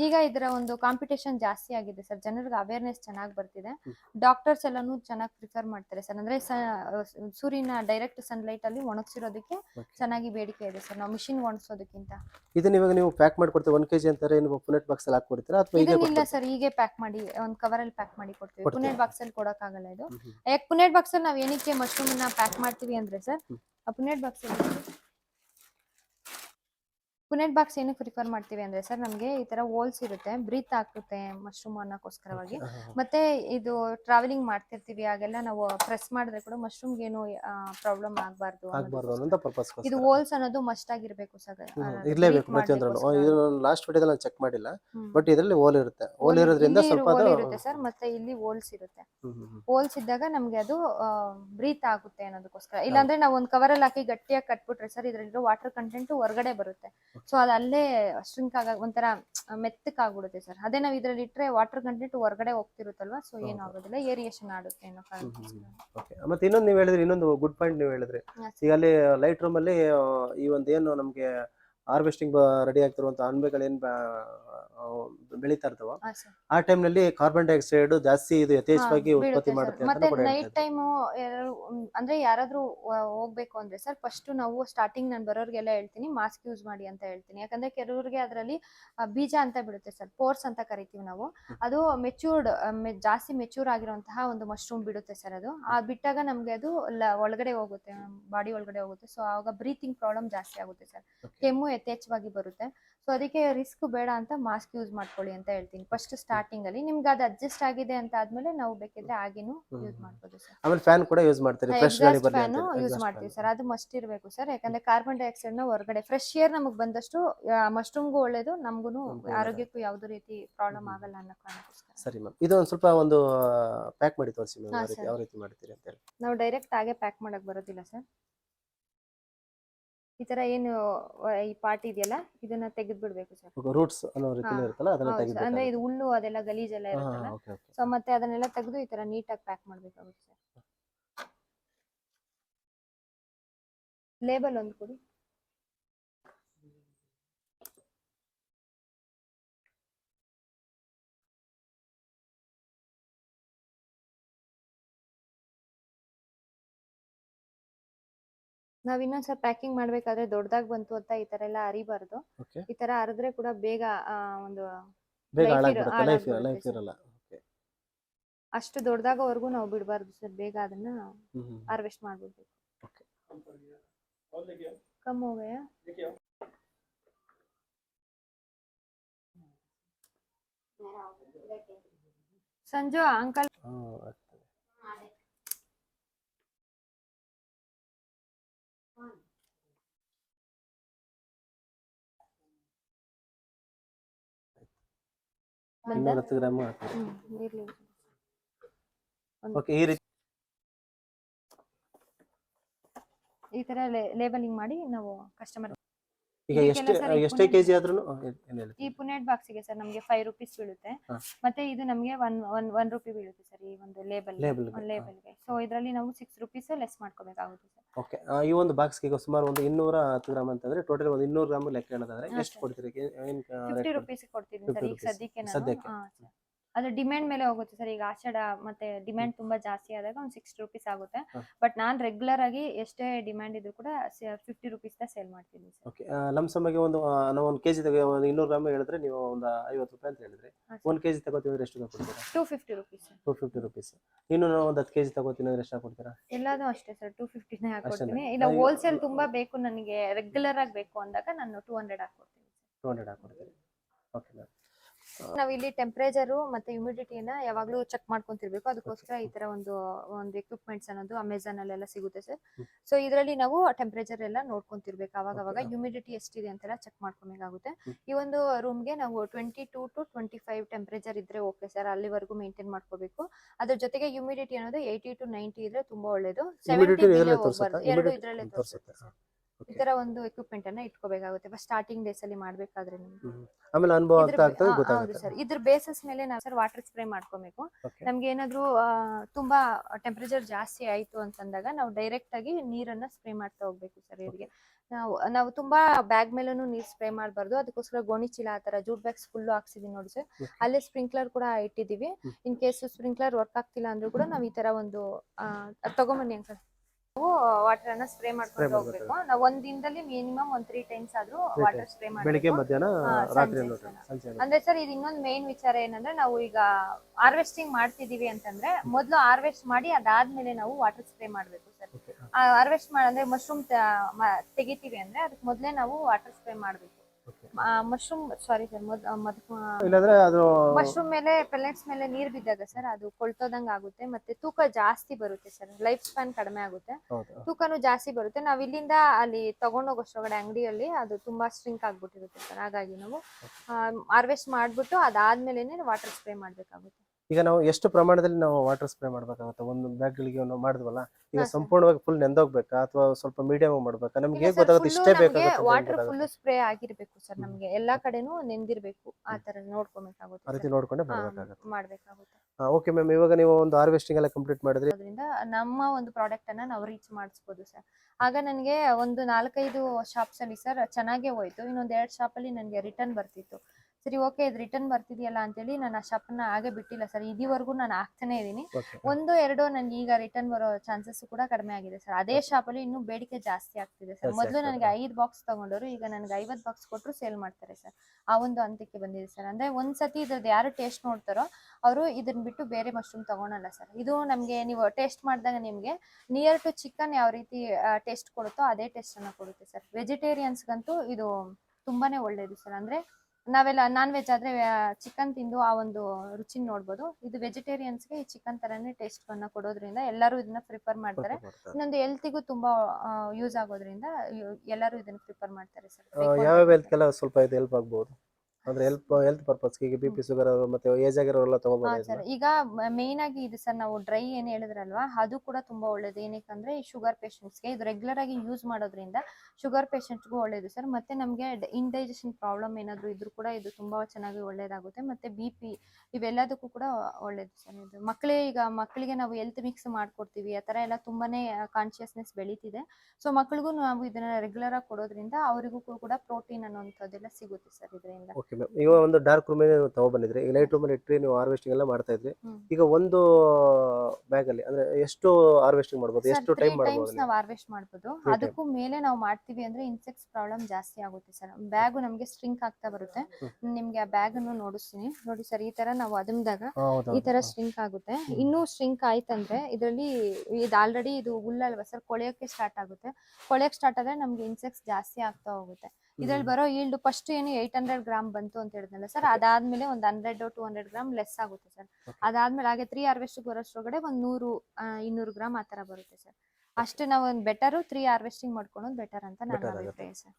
ಈಗ ಇದರ ಒಂದು ಕಾಂಪಿಟೇಷನ್ ಜಾಸ್ತಿ ಆಗಿದೆ ಸರ್. ಜನರಿಗೆ ಅವೇರ್ನೆಸ್ ಚೆನ್ನಾಗಿ ಬರ್ತಿದೆ. ಡಾಕ್ಟರ್ಸ್ ಎಲ್ಲಾನು ಚೆನ್ನಾಗಿ ಪ್ರಿಫರ್ ಮಾಡ್ತಾರೆ ಸರ್. ಅಂದ್ರೆ ಸೂರ್ಯನ ಡೈರೆಕ್ಟ್ ಸನ್ಲೈಟ್ ಅಲ್ಲಿ ಒಣಗಿಸಿರೋದಕ್ಕೆ ಚೆನ್ನಾಗಿ ಬೇಡಿಕೆ ಇದೆ ಸರ್. ನಾವು ಮಿಷಿನ್ ಒಣಗಿಸೋದಕ್ಕಿಂತ. ಇದನ್ನ ಇವಾಗ ನೀವು ಪ್ಯಾಕ್ ಮಾಡ್ಕೊಡ್ತೀವಿ ಒನ್ ಕೆಜಿ ಅಂತಾರೆ ಏನು ಪುನೆಟ್ ಬಾಕ್ಸ್ ಅಲ್ಲಿ ಹಾಕೊಡ್ತೀರಾ ಅಥವಾ ಇದನ್ನಿಲ್ಲ ಸರ್. ಹೀಗೆ ಪ್ಯಾಕ್ ಮಾಡಿ ಒಂದು ಕವರ್ ಅಲ್ಲಿ ಪ್ಯಾಕ್ ಮಾಡಿ ಕೊಡ್ತೀವಿ? ಪುನೆಟ್ ಬಾಕ್ಸ್ ಅಲ್ಲಿ ಕೊಡಕ್ಕಾಗಲ್ಲ ಇದು. ಯಾಕೆ ಪುನೆಟ್ ಬಾಕ್ಸ್ ಅಲ್ಲಿ ನಾವು ಏನಕ್ಕೆ ಮಶ್ರೂಮ್ ಅನ್ನ ಪ್ಯಾಕ್ ಮಾಡ್ತೀವಿ ಅಂದ್ರೆ sir punnet box punnet box ಏನಕ್ಕೆ ಪ್ರಿಫರ್ ಮಾಡ್ತೀವಿ ಅಂದ್ರೆ ಸರ್ ನಮಗೆ ಈ ತರ ಹೋಲ್ಸ್ ಇರುತ್ತೆ ಬ್ರೀತ್ ಆಗುತ್ತೆ ಮಶ್ರೂಮ್ ಅನ್ನೋಕ್ಕೋಸ್ಕರವಾಗಿ. ಮತ್ತೆ ಇದು ಟ್ರಾವೆಲಿಂಗ್ ಮಾಡ್ತಿರ್ತೀವಿ ಆಗೆಲ್ಲ ನಾವು ಪ್ರೆಸ್ ಮಾಡಿದ್ರೆ ಕೂಡ ಮಶ್ರೂಮ್ ಏನು ಪ್ರಾಬ್ಲಮ್ ಆಗಬಾರ್ದು ಇದು ಹೋಲ್ಸ್ ಅನ್ನೋದು ಮಸ್ಟ್ ಆಗಿರ್ಬೇಕು ಸರ್. ಇರಲೇಬೇಕು ಪ್ರತಿಯೊಂದ್ರಲ್ಲೂ. ಇದು ಲಾಸ್ಟ್ ವಿಡಿಯೋದಲ್ಲಿ ನಾನು ಚೆಕ್ ಮಾಡಿಲ್ಲ ಬಟ್ ಇದರಲ್ಲಿ ಹೋಲ್ ಇರುತ್ತೆ. ಹೋಲ್ ಇರೋದ್ರಿಂದ ಸ್ವಲ್ಪ ಇರುತ್ತೆ ಸರ್ ಮತ್ತೆ ಇಲ್ಲಿ ಹೋಲ್ಸ್ ಇರುತ್ತೆ. ಹೋಲ್ಸ್ ಇದ್ದಾಗ ನಮ್ಗೆ ಅದು ಬ್ರೀತ್ ಆಗುತ್ತೆ ಅನ್ನೋದಕ್ಕೋಸ್ಕರ. ಇಲ್ಲಾಂದ್ರೆ ನಾವು ಒಂದ್ ಕವರ್ ಅಲ್ಲಿ ಹಾಕಿ ಗಟ್ಟಿಯಾಗಿ ಕಟ್ಬಿಟ್ರೆ ಸರ್ ಇದ್ರಲ್ಲಿ ವಾಟರ್ ಕಂಟೆಂಟ್ ಹೊರಗಡೆ ಬರುತ್ತೆ. ಸೊ ಅದು ಅಲ್ಲೇ ಸ್ಟ್ರಿಂಕ್ ಆಗ ಒಂಥರ ಮೆತ್ತಕ್ ಆಗ್ಬಿಡುತ್ತೆ ಸರ್ ಅದೇ ನಾವು ಇದ್ರಲ್ಲಿ ಇಟ್ಟರೆ ವಾಟರ್ ಕಂಟೆಂಟ್ ಹೊರಗಡೆ ಹೋಗ್ತಿರುತ್ತಲ್ವಾ? ಸೊ ಏನು ಆಗೋದಿಲ್ಲ ಏರಿಯೇಷನ್ ಆಡುತ್ತೆ ಅನ್ನೋ ಕಾರಣ ಓಕೆ ಮತ್ತೆ ಇನ್ನೊಂದು ನೀವು ಹೇಳಿದ್ರಿ ಇನ್ನೊಂದು ಗುಡ್ ಪಾಯಿಂಟ್ ನೀವು ಹೇಳಿದ್ರಿ. ಈಗ ಅಲ್ಲಿ ಲೈಟ್ ರೂಮ್ ಅಲ್ಲಿ ಈ ಒಂದು ಏನು ನಮಗೆ ಹಾರ್ವೆಸ್ಟಿಂಗ್ ರೆಡಿ ಆಗ್ತಿರುವಂತ ಅಣಬೆಗಳೇನ್ ಬೆಳೀತಾ ಇರ್ತವ. ಆ ಟೈಮ್ನಲ್ಲಿ ಕಾರ್ಬನ್ ಡೈಆಕ್ಸೈಡ್ ಜಾಸ್ತಿ ಇದು ಯಥೇಚ್ಛವಾಗಿ ಉತ್ಪತ್ತಿ ಮಾಡುತ್ತೆ ಮತ್ತೆ ನೈಟ್ ಟೈಮ್ ಅಂದ್ರೆ ಯಾರಾದ್ರೂ ಹೋಗ್ಬೇಕು ಅಂದ್ರೆ ಸರ್ ಫಸ್ಟ್ ನಾವು ಸ್ಟಾರ್ಟಿಂಗ್ ನಾನು ಬರೋರ್ಗೆಲ್ಲ ಹೇಳ್ತೀನಿ ಮಾಸ್ಕ್ ಯೂಸ್ ಮಾಡಿ ಅಂತ ಹೇಳ್ತೀನಿ. ಯಾಕಂದ್ರೆ ಕೆಲವ್ರಿಗೆ ಅದರಲ್ಲಿ ಬೀಜ ಅಂತ ಬಿಡುತ್ತೆ ಸರ್ ಪೋರ್ಸ್ ಅಂತ ಕರಿತೀವಿ ನಾವು. ಅದು ಮೆಚೂರ್ಡ್ ಜಾಸ್ತಿ ಮೆಚೂರ್ ಆಗಿರುವಂತಹ ಒಂದು ಮಶ್ರೂಮ್ ಬಿಡುತ್ತೆ ಸರ್ ಅದು. ಆ ಬಿಟ್ಟಾಗ ನಮ್ಗೆ ಅದು ಒಳಗಡೆ ಹೋಗುತ್ತೆ ಬಾಡಿ ಒಳಗಡೆ ಹೋಗುತ್ತೆ. ಸೊ ಆವಾಗ ಬ್ರೀತಿಂಗ್ ಪ್ರಾಬ್ಲಮ್ ಜಾಸ್ತಿ ಆಗುತ್ತೆ ಸರ್ ಕೆಮ್ಮು ಯಥೇಚ್ಛವಾಗಿ ಬರುತ್ತೆ. ಸೊ ಅದಕ್ಕೆ ರಿಸ್ಕ್ ಬೇಡ ಅಂತ ಮಾಸ್ಕ್ ಯೂಸ್ ಮಾಡ್ಕೊಳ್ಳಿ ಅಂತ ಹೇಳ್ತೀನಿ. ಫಸ್ಟ್ ಸ್ಟಾರ್ಟಿಂಗ್ ಅಲ್ಲಿ ನಿಮ್ಗೆ ಅದು ಅಡ್ಜಸ್ಟ್ ಆಗಿದೆ ಅಂತ ಆದ್ಮೇಲೆ ನಾವು ಬೇಕಿದ್ರೆ ಆಗಿನೂ ಯೂಸ್ ಮಾಡ್ಬೋದು ಸರ್. ಆಮೇಲೆ ಫ್ಯಾನ್ ಕೂಡ ಯೂಸ್ ಮಾಡ್ತೀರಿ ಫ್ಯಾನ್ ಯೂಸ್ ಮಾಡ್ತೀವಿ ಸರ್. ಅದು ಮಸ್ಟ್ ಇರಬೇಕು ಸರ್. ಯಾಕಂದ್ರೆ ಕಾರ್ಬನ್ ಡೈಆಕ್ಸೈಡ್ನ ಹೊರಗಡೆ ಫ್ರೆಶ್ ಏರ್ ನಮಗೆ ಬಂದಷ್ಟು ಮಶ್ರೂಮ್ಗೂ ಒಳ್ಳೇದು ನಮಗೂ ನಮ್ಗೂ ಆರೋಗ್ಯಕ್ಕೂ ಯಾವುದೇ ರೀತಿ ಪ್ರಾಬ್ಲಮ್. ಆಗಲ್ಲ ಅನ್ನೋ ಕಾರಣಕ್ಕೋಸ್ಕರ. ಸರಿ ಮ್ಯಾಮ್ ಇದು ಒಂದು ಸ್ವಲ್ಪ ಒಂದು ಪ್ಯಾಕ್ ಮಾಡಿ ತೋರಿಸಿ ಮ್ಯಾಮ್ ಯಾವ ರೀತಿ ಮಾಡ್ತೀರಿ ಅಂತ ಹೇಳಿ. ನಾವು ಡೈರೆಕ್ಟ್ ಆಗೇ ಪ್ಯಾಕ್ ಮಾಡಕ್ ಬರೋದಿಲ್ಲ ಸರ್. ಈ ತರ ಏನು ಈ ಪಾರ್ಟ್ ಇದೆಯಲ್ಲ ಇದನ್ನ ತೆಗೆದು ಬಿಡ್ಬೇಕು ಸರ್ ರೂಟ್ಸ್ ಅನ್ನೋ ರೀತಿಯಲ್ಲಿ ಇರುತ್ತಲ್ಲ ಅದನ್ನ ತೆಗೆದು. ಅಂದ್ರೆ ಇದು ಹುಲ್ಲು ಅದೆಲ್ಲ ಗಲೀಜೆಲ್ಲ ಇರುತ್ತಲ್ಲ. ಸೊ ಮತ್ತೆ ಅದನ್ನೆಲ್ಲ ತೆಗೆದು ಈ ತರ ನೀಟಾಗಿ ಪ್ಯಾಕ್ ಮಾಡ್ಬೇಕಾಗುತ್ತೆ ಸರ್ ಲೇಬಲ್ ಒಂದು ಕೊಡಿ. ನಾವ್ ಇನ್ನೊಂದ್ಸಲ ಪ್ಯಾಕಿಂಗ್ ಮಾಡ್ಬೇಕಾದ್ರೆ ದೊಡ್ಡದಾಗ್ ಬಂತು ಅಂತ ಈ ತರ ಎಲ್ಲ ಅರಿಬಾರ್ದು. ಈ ತರ ಅರಿದ್ರೆ ಕೂಡ ಬೇಗ ಒಂದು ಬೇಗ ಅಷ್ಟು ದೊಡ್ಡದಾಗೋವರೆಗೂ ನಾವು ಬಿಡಬಾರ್ದು ಸರ್ ಬೇಗ ಅದನ್ನ ಹಾರ್ವೆಸ್ಟ್ ಮಾಡ್ಬಿಡ್ಬೇಕು. Okay. ಸಂಜು ಅಂಕಲ್ ಇನ್ನೂರ ಹತ್ತು ಗ್ರಾಮ್ ಓಕೆ ಈ ರೀತಿ ಈ ತರ ಲೇಬಲಿಂಗ್ ಮಾಡಿ ನಾವು ಕಸ್ಟಮರ್ ಈಗ ಎಷ್ಟೇ ಕೆಜಿ ಆದ್ರೂ ಈ ಪುನೆಟ್ ಬಾಕ್ಸಿಗೆ ಸರ್ ನಮಗೆ ಫೈವ್ ರುಪೀಸ್ ಬೀಳುತ್ತೆ. ಮತ್ತೆ ಇದು ನಮಗೆ ಒನ್ ಒನ್ ಒನ್ ರುಪಿ ಬೀಳುತ್ತೆ ಸರ್ ಈ ಒಂದು ಲೇಬಲ್ ಲೇಬಲ್ಗೆ, ಸೊ ಇದರಲ್ಲಿ ನಾವು ಸಿಕ್ಸ್ ರುಪೀಸ್ ಲೆಸ್ ಮಾಡ್ಕೋಬೇಕಾಗುತ್ತೆ ಸರ್. ಓಕೆ ಈ ಒಂದು ಬಾಕ್ಸ್ಗೆ ಸುಮಾರು ಒಂದು ಇನ್ನೂರ ಹತ್ತು ಗ್ರಾಮ್ ಅಂತಂದ್ರೆ ಟೋಟಲ್ ಒಂದು ಇನ್ನೂರು ಗ್ರಾಮ್ ಲೆಕ್ಕ ಹೇಳೋದಾದ್ರೆ ಎಷ್ಟು. ಕೊಡ್ತೀರಿ? ಫಿಫ್ಟಿ ರುಪೀಸ್ ಕೊಡ್ತೀನಿ ಸರ್. ಈಗ ಸದ್ಯಕ್ಕೆ ಸದ್ಯಕ್ಕೆ. ಅದು ಡಿಮ್ಯಾಂಡ್ ಮೇಲೆ ಹೋಗುತ್ತೆ ಸರ್. ಈಗ ಆಷಾಢ ಮತ್ತೆ ಡಿಮ್ಯಾಂಡ್ ತುಂಬಾ ಜಾಸ್ತಿ ಆದಾಗ ಒಂದು ಸಿಕ್ಸ್ ರುಪೀಸ್ ಆಗುತ್ತೆ. ಬಟ್ ನಾನ್ ರೆಗ್ಯುಲರ್ ಆಗಿ ಎಷ್ಟೇ ಡಿಮ್ಯಾಂಡ್ ಇದ್ರು ಕೂಡ ಫಿಫ್ಟಿ ರುಪೀಸ್ ಸೇಲ್ ಮಾಡ್ತೀನಿ ಓಕೆ ಲಮ್ಸಮ್ಗೆ ಒಂದು ನಾವು ಒಂದು ಕೆಜಿ ತಗೋ ಒಂದು ಇನ್ನೂರು ಗ್ರಾಮ್ ಹೇಳಿದ್ರೆ ನೀವು ಒಂದು ಐವತ್ತು ರೂಪಾಯಿ ಅಂತ ಹೇಳಿದ್ರೆ. ಒಂದು ಕೆಜಿ ತಗೋತೀವಿ ಎಷ್ಟು ಕೊಡ್ತೀರಾ? Two fifty rupees two fifty rupees ಇನ್ನು ನಾವು ಒಂದು ಹತ್ತು ಕೆಜಿ ತಗೋತೀನಿ ಅಂದ್ರೆ ಎಷ್ಟು ಕೊಡ್ತೀರಾ? ಎಲ್ಲಾನು ಅಷ್ಟೇ ಸರ್. ಟೂ ಫಿಫ್ಟಿನೇ ಹಾಕೊಡ್ತೀನಿ ಇಲ್ಲ ಹೋಲ್ಸೇಲ್ ತುಂಬಾ ಬೇಕು ನನಗೆ. ರೆಗ್ಯುಲರ್ ಆಗಿ ಬೇಕು ಅಂದಾಗ ನಾನು ಟೂ ಹಂಡ್ರೆಡ್ ಹಾಕೊಡ್ತೀನಿ ಟೂ ಹಂಡ್ರೆಡ್ ಹಾಕೊಡ್ತೀನಿ ಓಕೆ ಮ್ಯಾಮ್ ನಾವು ಇಲ್ಲಿ ಟೆಂಪರೇಚರ್ ಮತ್ತೆ ಹ್ಯುಮಿಡಿಟಿನ ಯಾವಾಗ್ಲೂ ಚೆಕ್ ಮಾಡ್ಕೊಂತಿರ್ಬೇಕು ಅದಕ್ಕೋಸ್ಕರ ಈ ತರ ಒಂದು ಒಂದು ಎಕ್ವಿಪ್ಮೆಂಟ್ಸ್ ಅನ್ನೋದು ಅಮೆಝಾನ್ ಅಲ್ಲೆಲ್ಲ ಸಿಗುತ್ತೆ ಸರ್. ಸೊ ಇದರಲ್ಲಿ ನಾವು ಟೆಂಪರೇಚರ್ ಎಲ್ಲ ನೋಡ್ಕೊಂತಿರ್ಬೇಕು ಅವಾಗ ಅವಾಗ. ಹ್ಯುಮಿಡಿಟಿ ಎಷ್ಟಿದೆ ಅಂತೆಲ್ಲ ಚೆಕ್ ಮಾಡ್ಕೊಬೇಕಾಗುತ್ತೆ ಈ ಒಂದು ರೂಮ್ಗೆ ನಾವು twenty two to twenty five temperature ಇದ್ರೆ ಓಕೆ ಸರ್ ಅಲ್ಲಿವರೆಗೂ ಮೇಂಟೈನ್ ಮಾಡ್ಕೋಬೇಕು ಅದ್ರ ಜೊತೆಗೆ ಹ್ಯುಮಿಡಿಟಿ ಅನ್ನೋದು ಏಯ್ಟಿ ಟು ನೈಂಟಿ ಇದ್ರೆ ತುಂಬಾ ಒಳ್ಳೇದು ಸೆವೆಂಟಿ 70 ಇದ್ರಲ್ಲೇ below ತೋರ್ಸುತ್ತಾ? ಹೋಗ್ಬಾರ್ದು. ಎರಡು ಇದ್ರಲ್ಲೇ ತೋರ್ಸುತ್ತೆ. ತೋರಿಸುತ್ತೆ ಸರ್ ಈ ತರ ಒಂದು ಎಕ್ವಿಪ್ಮೆಂಟ್ ಅನ್ನ ಇಟ್ಕೋಬೇಕಾಗುತ್ತೆ. ಫಸ್ಟ್ ಸ್ಟಾರ್ಟಿಂಗ್ ಡೇಸ್ ಅಲ್ಲಿ ಮಾಡ್ಬೇಕಾದ್ರೆ ನಿಮ್ಗೆ. ಆಮೇಲೆ ಅನುಭವ ಇದ್ರ ಆಗ್ತಾ ಆಗ್ತಾ ಹೌದು ಸರ್. ಇದ್ರ ಬೇಸಸ್ ಮೇಲೆ ನಾವು ಸರ್ ವಾಟರ್ ಸ್ಪ್ರೇ ಮಾಡ್ಕೋಬೇಕು. ನಮ್ಗೆ ಏನಾದ್ರು ತುಂಬಾ ಟೆಂಪರೇಚರ್ ಜಾಸ್ತಿ ಆಯ್ತು ಅಂತಂದಾಗ ನಾವು ಡೈರೆಕ್ಟ್ ಆಗಿ ನೀರನ್ನ ಸ್ಪ್ರೇ ಮಾಡ್ತಾ ಹೋಗ್ಬೇಕು ಸರ್ ಇವರಿಗೆ ನಾವು ನಾವು ತುಂಬಾ ಬ್ಯಾಗ್ ಮೇಲೂ ನೀರ್ ಸ್ಪ್ರೇ ಮಾಡಬಾರ್ದು. ಅದಕ್ಕೋಸ್ಕರ ಗೋಣಿ ಚೀಲ ಆ ತರ ಜೂಟ್ ಬ್ಯಾಗ್ಸ್ ಫುಲ್ ಹಾಕ್ಸಿದೀವಿ ನೋಡಿ ಸರ್. ಅಲ್ಲೇ ಸ್ಪ್ರಿಂಕ್ಲರ್ ಕೂಡ ಇಟ್ಟಿದೀವಿ. ಇನ್ ಕೇಸ್ ಸ್ಪ್ರಿಂಕ್ಲರ್ ವರ್ಕ್ ಆಗ್ತಿಲ್ಲ ಅಂದ್ರೂ ಕೂಡ ನಾವು ಈ ತರ ಒಂದು ತಗೊಂಬನ್ನಿ ಅಂಕಲ್. ನಾವು ವಾಟರ್ ಅನ್ನ ಸ್ಪ್ರೇ ಮಾಡ್ಕೊಂಡು. ಹೋಗ್ಬೇಕು ನಾವು ಒಂದ್ ದಿನದಲ್ಲಿ ಮಿನಿಮಮ್ ಒಂದ್ ತ್ರೀ ಟೈಮ್ಸ್ ಆದ್ರೂ ವಾಟರ್ ಸ್ಪ್ರೇ ಬೆಳಿಗ್ಗೆ ಮಧ್ಯಾಹ್ನ ರಾತ್ರಿ. ಅಂದ್ರೆ ಸರ್ ಇದು ಇನ್ನೊಂದ್ ಮೇನ್ ವಿಚಾರ ಏನಂದ್ರೆ ನಾವು ಈಗ ಹಾರ್ವೆಸ್ಟಿಂಗ್ ಮಾಡ್ತಿದೀವಿ ಅಂತಂದ್ರೆ ಮೊದ್ಲು ಹಾರ್ವೆಸ್ಟ್ ಮಾಡಿ ಅದಾದ್ಮೇಲೆ ನಾವು ವಾಟರ್ ಸ್ಪ್ರೇ ಮಾಡ್ಬೇಕು ಸರ್. ಹಾರ್ವೆಸ್ಟ್ ಮಾಡಂದ್ರೆ ಮಶ್ರೂಮ್ ತೆಗಿತೀವಿ ಅಂದ್ರೆ ಅದಕ್ಕೆ ಮೊದ್ಲೇ ನಾವು ವಾಟರ್ ಸ್ಪ್ರೇ ಮಾಡ್ಬೇಕು. ಮಶ್ರೂಮ್ ಸಾರಿ ಸರ್ ಇಲ್ಲಾಂದ್ರೆ ಅದು ಮಶ್ರೂಮ್ ಮೇಲೆ ಪೆಲೆಟ್ಸ್ ಮೇಲೆ ನೀರ್ ಬಿದ್ದಾಗ ಸರ್ ಅದು ಕೊಳ್ತೋದಂಗ್ ಆಗುತ್ತೆ ಮತ್ತೆ ತೂಕ ಜಾಸ್ತಿ ಬರುತ್ತೆ ಸರ್ ಲೈಫ್ ಸ್ಪ್ಯಾನ್ ಕಡಿಮೆ ಆಗುತ್ತೆ. ತೂಕನು ಜಾಸ್ತಿ ಬರುತ್ತೆ. ನಾವ್ ಇಲ್ಲಿಂದ ಅಲ್ಲಿ ತಗೊಂಡೋಗೋಷ್ಟ್ರೊಳಗಡೆ ಅಂಗಡಿಯಲ್ಲಿ ಅದು ತುಂಬಾ ಸ್ಟ್ರಿಂಕ್ ಆಗ್ಬಿಟ್ಟಿರುತ್ತೆ ಸರ್ ಹಾಗಾಗಿ ನಾವು ಹಾರ್ವೆಸ್ಟ್ ಮಾಡ್ಬಿಟ್ಟು ಅದಾದ್ಮೇಲೆ ವಾಟರ್ ಸ್ಪ್ರೇ ಮಾಡ್ಬೇಕಾಗುತ್ತೆ. ಈಗ ನಾವು ಎಷ್ಟು ಪ್ರಮಾಣದಲ್ಲಿ ನಾವು ವಾಟರ್ ಸ್ಪ್ರೇ ಮಾಡ್ಬೇಕಾಗುತ್ತೆ? ಒಂದು ಬ್ಯಾಗ್ ಗಳಿಗೆ ನಾವು ಮಾಡಿದ್ವಲ್ಲ ಈಗ ಸಂಪೂರ್ಣವಾಗಿ ಫುಲ್ ನೆಂದೋಗ್ಬೇಕಾ? ಅಥವಾ ಸ್ವಲ್ಪ ಮೀಡಿಯಂ ಮಾಡ್ಬೇಕಾ? ನಮ್ಗೆ ಹೇಗೆ ಗೊತ್ತಾಗುತ್ತೆ? ಇಷ್ಟೇ ಬೇಕಾಗುತ್ತೆ ವಾಟರ್ ಫುಲ್ ಸ್ಪ್ರೇ ಆಗಿರ್ಬೇಕು ಸರ್ ನಮಗೆ ಎಲ್ಲಾ ಕಡೆನೂ ನೆಂದಿರ್ಬೇಕು ಆ ತರ ಆ ನೋಡ್ಕೊಬೇಕಾಗುತ್ತೆ ರೀತಿ sir. ನೋಡ್ಕೊಂಡೆ ಮಾಡ್ಬೇಕಾಗುತ್ತೆ. ಓಕೆ ಮ್ಯಾಮ್ ಇವಾಗ ನೀವು ಒಂದು ಹಾರ್ವೆಸ್ಟಿಂಗ್ ಎಲ್ಲ ಕಂಪ್ಲೀಟ್ ಮಾಡಿದ್ರಿ. ಅದರಿಂದ ನಮ್ಮ ಒಂದು ಪ್ರಾಡಕ್ಟ್ ಅನ್ನ ನಾವು ರೀಚ್ ಮಾಡಿಸ್ಬೋದು ಸರ್. ಆಗ ನನಗೆ ಒಂದು ನಾಲ್ಕೈದು ಶಾಪ್ಸ್ ಅಲ್ಲಿ ಸರ್ ಚೆನ್ನಾಗೇ ಹೋಯ್ತು. ಇನ್ನೊಂದು ಎರಡು ಶಾಪ್ ಅಲ್ಲಿ ನನಗೆ ರಿಟರ್ನ್ ಬರ್ತಿತ್ತು. ಸರಿ ಓಕೆ ಇದು ರಿಟರ್ನ್ ಬರ್ತಿದೆಯಲ್ಲ ಅಂತೇಳಿ ನಾನು ಆ ಶಾಪ್ ಅನ್ನ ಹಾಗೆ ಬಿಟ್ಟಿಲ್ಲ ಸರ್ ಇದುವರೆಗೂ ನಾನು ಹಾಕ್ತಾನೆ ಇದ್ದೀನಿ. ಒಂದು ಎರಡು ನನ್ಗೆ ಈಗ ರಿಟರ್ನ್ ಬರೋ ಚಾನ್ಸಸ್ ಕೂಡ ಕಡಿಮೆ ಆಗಿದೆ ಸರ್ ಅದೇ ಶಾಪ್ ಅಲ್ಲಿ ಇನ್ನೂ ಬೇಡಿಕೆ ಜಾಸ್ತಿ ಆಗ್ತಿದೆ ಸರ್ ಮೊದಲು ನನಗೆ ಐದು ಬಾಕ್ಸ್ ತಗೊಂಡವರು ಈಗ ನನಗೆ ಐವತ್ತು ಬಾಕ್ಸ್ ಕೊಟ್ಟರು ಸೇಲ್ ಮಾಡ್ತಾರೆ ಸರ್ ಆ ಒಂದು ಹಂತಕ್ಕೆ ಬಂದಿದೆ ಸರ್ ಅಂದ್ರೆ ಒಂದ್ಸತಿ ಇದ್ರದ್ದು ಯಾರು ಟೇಸ್ಟ್ ನೋಡ್ತಾರೋ ಅವರು ಇದನ್ನ ಬಿಟ್ಟು ಬೇರೆ ಮಶ್ರೂಮ್ ತಗೊಳಲ್ಲ ಸರ್ ಇದು ನಮಗೆ ನೀವು ಟೇಸ್ಟ್ ಮಾಡಿದಾಗ ನಿಮಗೆ ನಿಯರ್ ಟು ಚಿಕನ್ ಯಾವ ರೀತಿ ಟೇಸ್ಟ್ ಕೊಡುತ್ತೋ ಅದೇ ಟೇಸ್ಟ್ ಅನ್ನ ಕೊಡುತ್ತೆ ಸರ್ ವೆಜಿಟೇರಿಯನ್ಸ್ಗಂತೂ ಇದು ತುಂಬಾನೇ ಒಳ್ಳೇದು ಸರ್ ಅಂದ್ರೆ ನಾವೆಲ್ಲ ನಾನ್ ವೆಜ್ ಆದ್ರೆ ಚಿಕನ್ ತಿಂದು ಆ ಒಂದು ರುಚಿ ನೋಡ್ಬೋದು. ಇದು ವೆಜಿಟೇರಿಯನ್ಸ್ಗೆ ಈ ಚಿಕನ್ ತರನೇ ಟೇಸ್ಟ್ ಅನ್ನ ಕೊಡೋದ್ರಿಂದ ಎಲ್ಲರೂ ಇದನ್ನ ಪ್ರಿಫರ್ ಮಾಡ್ತಾರೆ. ಇನ್ನೊಂದು ಹೆಲ್ತಿಗೂ ತುಂಬಾ ಯೂಸ್ ಆಗೋದ್ರಿಂದ ಎಲ್ಲರೂ ಇದನ್ನ ಪ್ರಿಫರ್ ಮಾಡ್ತಾರೆ ಸರ್. ಯಾವ ಹೆಲ್ತ್ ಸ್ವಲ್ಪ ಇದು ಹೆಲ್ಪ್ ಆಗ್ಬೋದು? ಅಂದ್ರೆ ಹೆಲ್ಪ್ ಹೆಲ್ತ್ ಪರ್ಪಸ್ ಈಗ ಬಿ ಪಿ ಶುಗರ್ ಮತ್ತೆ ಏಜ್ ಆಗಿರೋರೆಲ್ಲ ತಗೋಬಹುದು ಸರ್ ಈಗ ಮೇನ್ ಆಗಿ ಇದು ಸರ್ ನಾವು ಡ್ರೈ ಏನ್ ಹೇಳಿದ್ರಲ್ವಾ ಅದು ಕೂಡ ತುಂಬಾ ಒಳ್ಳೇದು. ಏನಕ್ಕಂದ್ರೆ ಈ ಶುಗರ್ಗೆ ಇದು ರೆಗ್ಯುಲರ್ ಆಗಿ ಯೂಸ್ ಮಾಡೋದ್ರಿಂದ ಶುಗರ್ ಗೂ ಒಳ್ಳೇದು ಸರ್. ಮತ್ತೆ ನಮ್ಗೆ ಇಂಡೈಜೆಷನ್ ಪ್ರಾಬ್ಲಮ್ ಏನಾದ್ರು ಇದ್ರೂ ಕೂಡ ಇದು ತುಂಬಾ ಚೆನ್ನಾಗಿ ಒಳ್ಳೇದಾಗುತ್ತೆ. ಮತ್ತೆ ಬಿ ಪಿ ಇವೆಲ್ಲದಕ್ಕೂ ಕೂಡ ಒಳ್ಳೇದು ಸರ್ ಇದು. ಮಕ್ಕಳೇ ಈಗ ಮಕ್ಕಳಿಗೆ ನಾವು ಹೆಲ್ತ್ ಮಿಕ್ಸ್ ಮಾಡ್ಕೊಡ್ತೀವಿ ಆ ತರ ಎಲ್ಲ ತುಂಬಾನೇ ಕಾನ್ಶಿಯಸ್ನೆಸ್ ಬೆಳೀತಿದೆ. ಸೊ ಮಕ್ಳಿಗೂ ನಾವು ಇದನ್ನ ರೆಗ್ಯುಲರ್ ಆಗಿ ಕೊಡೋದ್ರಿಂದ ಅವರಿಗೂ ಕೂಡ ಪ್ರೋಟೀನ್ ಅನ್ನೋಂಥದ್ದೆಲ್ಲ ಸಿಗುತ್ತೆ ಸರ್ ಇದರಿಂದ. ಓಕೆ ಮ್ಯಾಮ್ ಈಗ ಒಂದು ಡಾರ್ಕ್ ರೂಮ್ ತಗೊಬಂದಿದ್ರಿ ಈಗ ಲೈಟ್ ರೂಮ್ ಇಟ್ಟರೆ ನೀವು ಹಾರ್ವೆಸ್ಟಿಂಗ್ ಎಲ್ಲ ಮಾಡ್ತಾ ಇದ್ರಿ ಈಗ ಒಂದು ಬ್ಯಾಗ್ ಅಲ್ಲಿ ಅಂದ್ರೆ ಎಷ್ಟು ಹಾರ್ವೆಸ್ಟಿಂಗ್ ಮಾಡ್ಬೋದು ಎಷ್ಟು ಟೈಮ್ ಟೈಮ್ಸ್ ಮಾಡ್ಬೋದು ನಾವು? ಹಾರ್ವೆಸ್ಟ್ ಮಾಡ್ಬೋದು. ಅದಕ್ಕೂ ಮೇಲೆ ನಾವು ಮಾಡ್ತೀವಿ ಅಂದ್ರೆ ಇನ್ಸೆಕ್ಟ್ಸ್ ಪ್ರಾಬ್ಲಮ್ ಜಾಸ್ತಿ ಆಗುತ್ತೆ ಸರ್. ಬ್ಯಾಗ್ ನಮಗೆ ಸ್ಟ್ರಿಂಕ್ ಆಗ್ತಾ ಬರುತ್ತೆ. ನಿಮ್ಗೆ ಆ ಬ್ಯಾಗ್ ಅನ್ನು ನೋಡಿಸ್ತೀನಿ. ನೋಡಿ ಸರ್ ಈ ತರ ನಾವು ಅದಮ್ದಾಗ ಈ ತರ ಸ್ಟ್ರಿಂಕ್ ಆಗುತ್ತೆ. ಇನ್ನೂ ಸ್ಟ್ರಿಂಕ್ ಆಯ್ತಂದ್ರೆ ಇದರಲ್ಲಿ ಇದು ಆಲ್ರೆಡಿ ಇದು ಹುಲ್ಲಲ್ವಾ ಸರ್? ಕೊಳೆಯೋಕೆ ಸ್ಟಾರ್ಟ್ ಆಗುತ್ತೆ. ಕೊಳೆಯಕ್ಕೆ ಸ್ಟಾರ್ಟ್ ಆದ್ರೆ ನಮ್ಗೆ ಇನ್ಸೆಕ್ಟ್ಸ್ ಜಾಸ್ತಿ ಆಗ್ತಾ ಹೋಗುತ್ತೆ. ಇದ್ರಲ್ಲಿ ಬರೋ ಈಲ್ಡ್ ಫಸ್ಟ್ ಏನು ಏಟ್ ಹಂಡ್ರೆಡ್ ಗ್ರಾಮ್ ಬಂತು ಅಂತ ಹೇಳಿದ್ನಲ್ಲ ಸರ್ ಅದಾದ್ಮೇಲೆ ಒಂದ್ hundred two hundred gram less ಆಗುತ್ತೆ ಸರ್ ಅದಾದ್ಮೇಲೆ ಹಾಗೆ ತ್ರೀ ಹಾರ್ವೆಸ್ಟ್ ಬರೋಷ್ಟ್ರೊಳಗಡೆ ಒಂದ್ ನೂರು ಇನ್ನೂರು ಗ್ರಾಮ್ ಆ ತರ ಬರುತ್ತೆ ಸರ್ ಅಷ್ಟು ನಾವು ಒಂದು ಬೆಟರ್ ತ್ರೀ ಹಾರ್ವೆಸ್ಟಿಂಗ್ ಮಾಡ್ಕೊಳೋದು ಬೆಟರ್ ಅಂತ ನನ್ನ ಅಭಿಪ್ರಾಯ ಸರ್.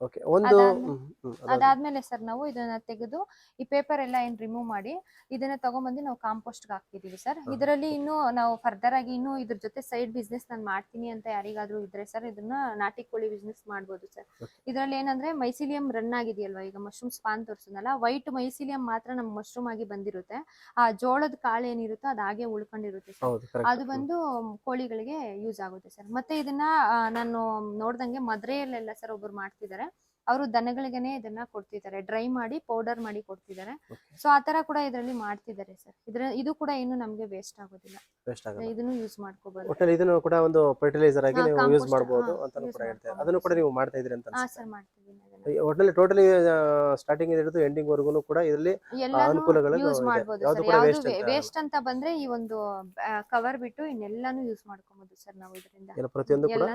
ಅದಾದ್ಮೇಲೆ- ಸರ್ ನಾವು ಇದನ್ನ ತೆಗೆದು ಈ ಪೇಪರ್ ಎಲ್ಲ ಏನ್ ರಿಮೂವ್ ಮಾಡಿ ಇದನ್ನ ತಗೊಂಡ್ಬಂದು ನಾವು ಕಾಂಪೋಸ್ಟ್ ಹಾಕ್ತಿದೀವಿ ಸರ್. ಇದರಲ್ಲಿ ಇನ್ನು ನಾವು ಫರ್ದರ್ ಆಗಿ ಇನ್ನು ಇದ್ರ ಜೊತೆ ಸೈಡ್ ಬಿಸ್ನೆಸ್ ನಾನು ಮಾಡ್ತೀನಿ ಅಂತ ಯಾರಿಗಾದ್ರೂ ಇದ್ರೆ ಸರ್ ಇದನ್ನ ನಾಟಿ ಕೋಳಿ ಬಿಸ್ನೆಸ್ ಮಾಡ್ಬೋದು ಸರ್. ಇದರಲ್ಲಿ ಏನಂದ್ರೆ ಮೈಸಿಲಿಯಂ ರನ್ ಆಗಿದೆಯಲ್ವಾ ಈಗ ಮಶ್ರೂಮ್ ಸ್ಪಾನ್ ತೋರಿಸಿದ್ನಲ್ಲ ವೈಟ್ ಮೈಸಿಲಿಯಂ ಮಾತ್ರ ನಮ್ ಮಶ್ರೂಮ್ ಆಗಿ ಬಂದಿರುತ್ತೆ. ಆ ಜೋಳದ ಕಾಳು ಏನಿರುತ್ತೋ ಅದಾಗೆ ಹಾಗೆ ಉಳ್ಕೊಂಡಿರುತ್ತೆ ಸರ್. ಅದು ಬಂದು ಕೋಳಿಗಳಿಗೆ ಯೂಸ್ ಆಗುತ್ತೆ ಸರ್. ಮತ್ತೆ ಇದನ್ನ ನಾನು ನೋಡ್ದಂಗೆ ಮದ್ರೆಯಲ್ಲೆಲ್ಲ ಸರ್ ಒಬ್ರು ಮಾಡ್ತಿದ್ದಾರೆ ಅವರು ದನಗಳಿಗೆನೆ ಇದನ್ನ ಕೊಡ್ತಿದ್ದಾರೆ ಡ್ರೈ ಮಾಡಿ ಪೌಡರ್ ಮಾಡಿ ಕೊಡ್ತಿದ್ದಾರೆ. ಸೊ ಆ ತರ ಕೂಡ ಇದರಲ್ಲಿ ಮಾಡ್ತಿದ್ದಾರೆ ಸರ್. ಇದ್ರ ಇದು ಕೂಡ ಏನು ನಮ್ಗೆ ವೇಸ್ಟ್ ಆಗೋದಿಲ್ಲ. Waste ಆಗಲ್ಲ. ಇದನ್ನು ಯೂಸ್ ಮಾಡ್ಕೋಬಹುದು ಒಟ್ಟಲ್ಲಿ ಇದನ್ನು ಕೂಡ ಒಂದು ಫರ್ಟಿಲೈಸರ್ ಆಗಿ ನೀವು ಯೂಸ್ ಮಾಡಬಹುದು ಅಂತ ಕೂಡ ಹೇಳ್ತಾರೆ ಅದನ್ನು ಕೂಡ ನೀವು ಮಾಡ್ತಾ ಇದ್ರಿ ಅಂತ ಹಾ ಸರ್. ಈ ಒಟ್ಟಿನಲ್ಲಿ ಟೋಟಲಿ ಸ್ಟಾರ್ಟಿಂಗ್ ಹಿಡಿದು ಎಂಡಿಂಗ್ ವರ್ಗೂ ಕೂಡ ಇದರಲ್ಲಿ ಅನುಕೂಲಗಳು ಯೂಸ್ ಕೂಡ ಅಂತ ವೇಸ್ಟ್ ಅಂತ ಬಂದ್ರೆ ಈ ಒಂದು ಕವರ್ ಬಿಟ್ಟು ಇನ್ನೆಲ್ಲಾನು ಯೂಸ್ ಮಾಡ್ಕೊಬಹುದು ಸರ್ ನಾವು ಇದರಿಂದ. ಎಲ್ಲ ಪ್ರತಿಯೊಂದು ಕೂಡ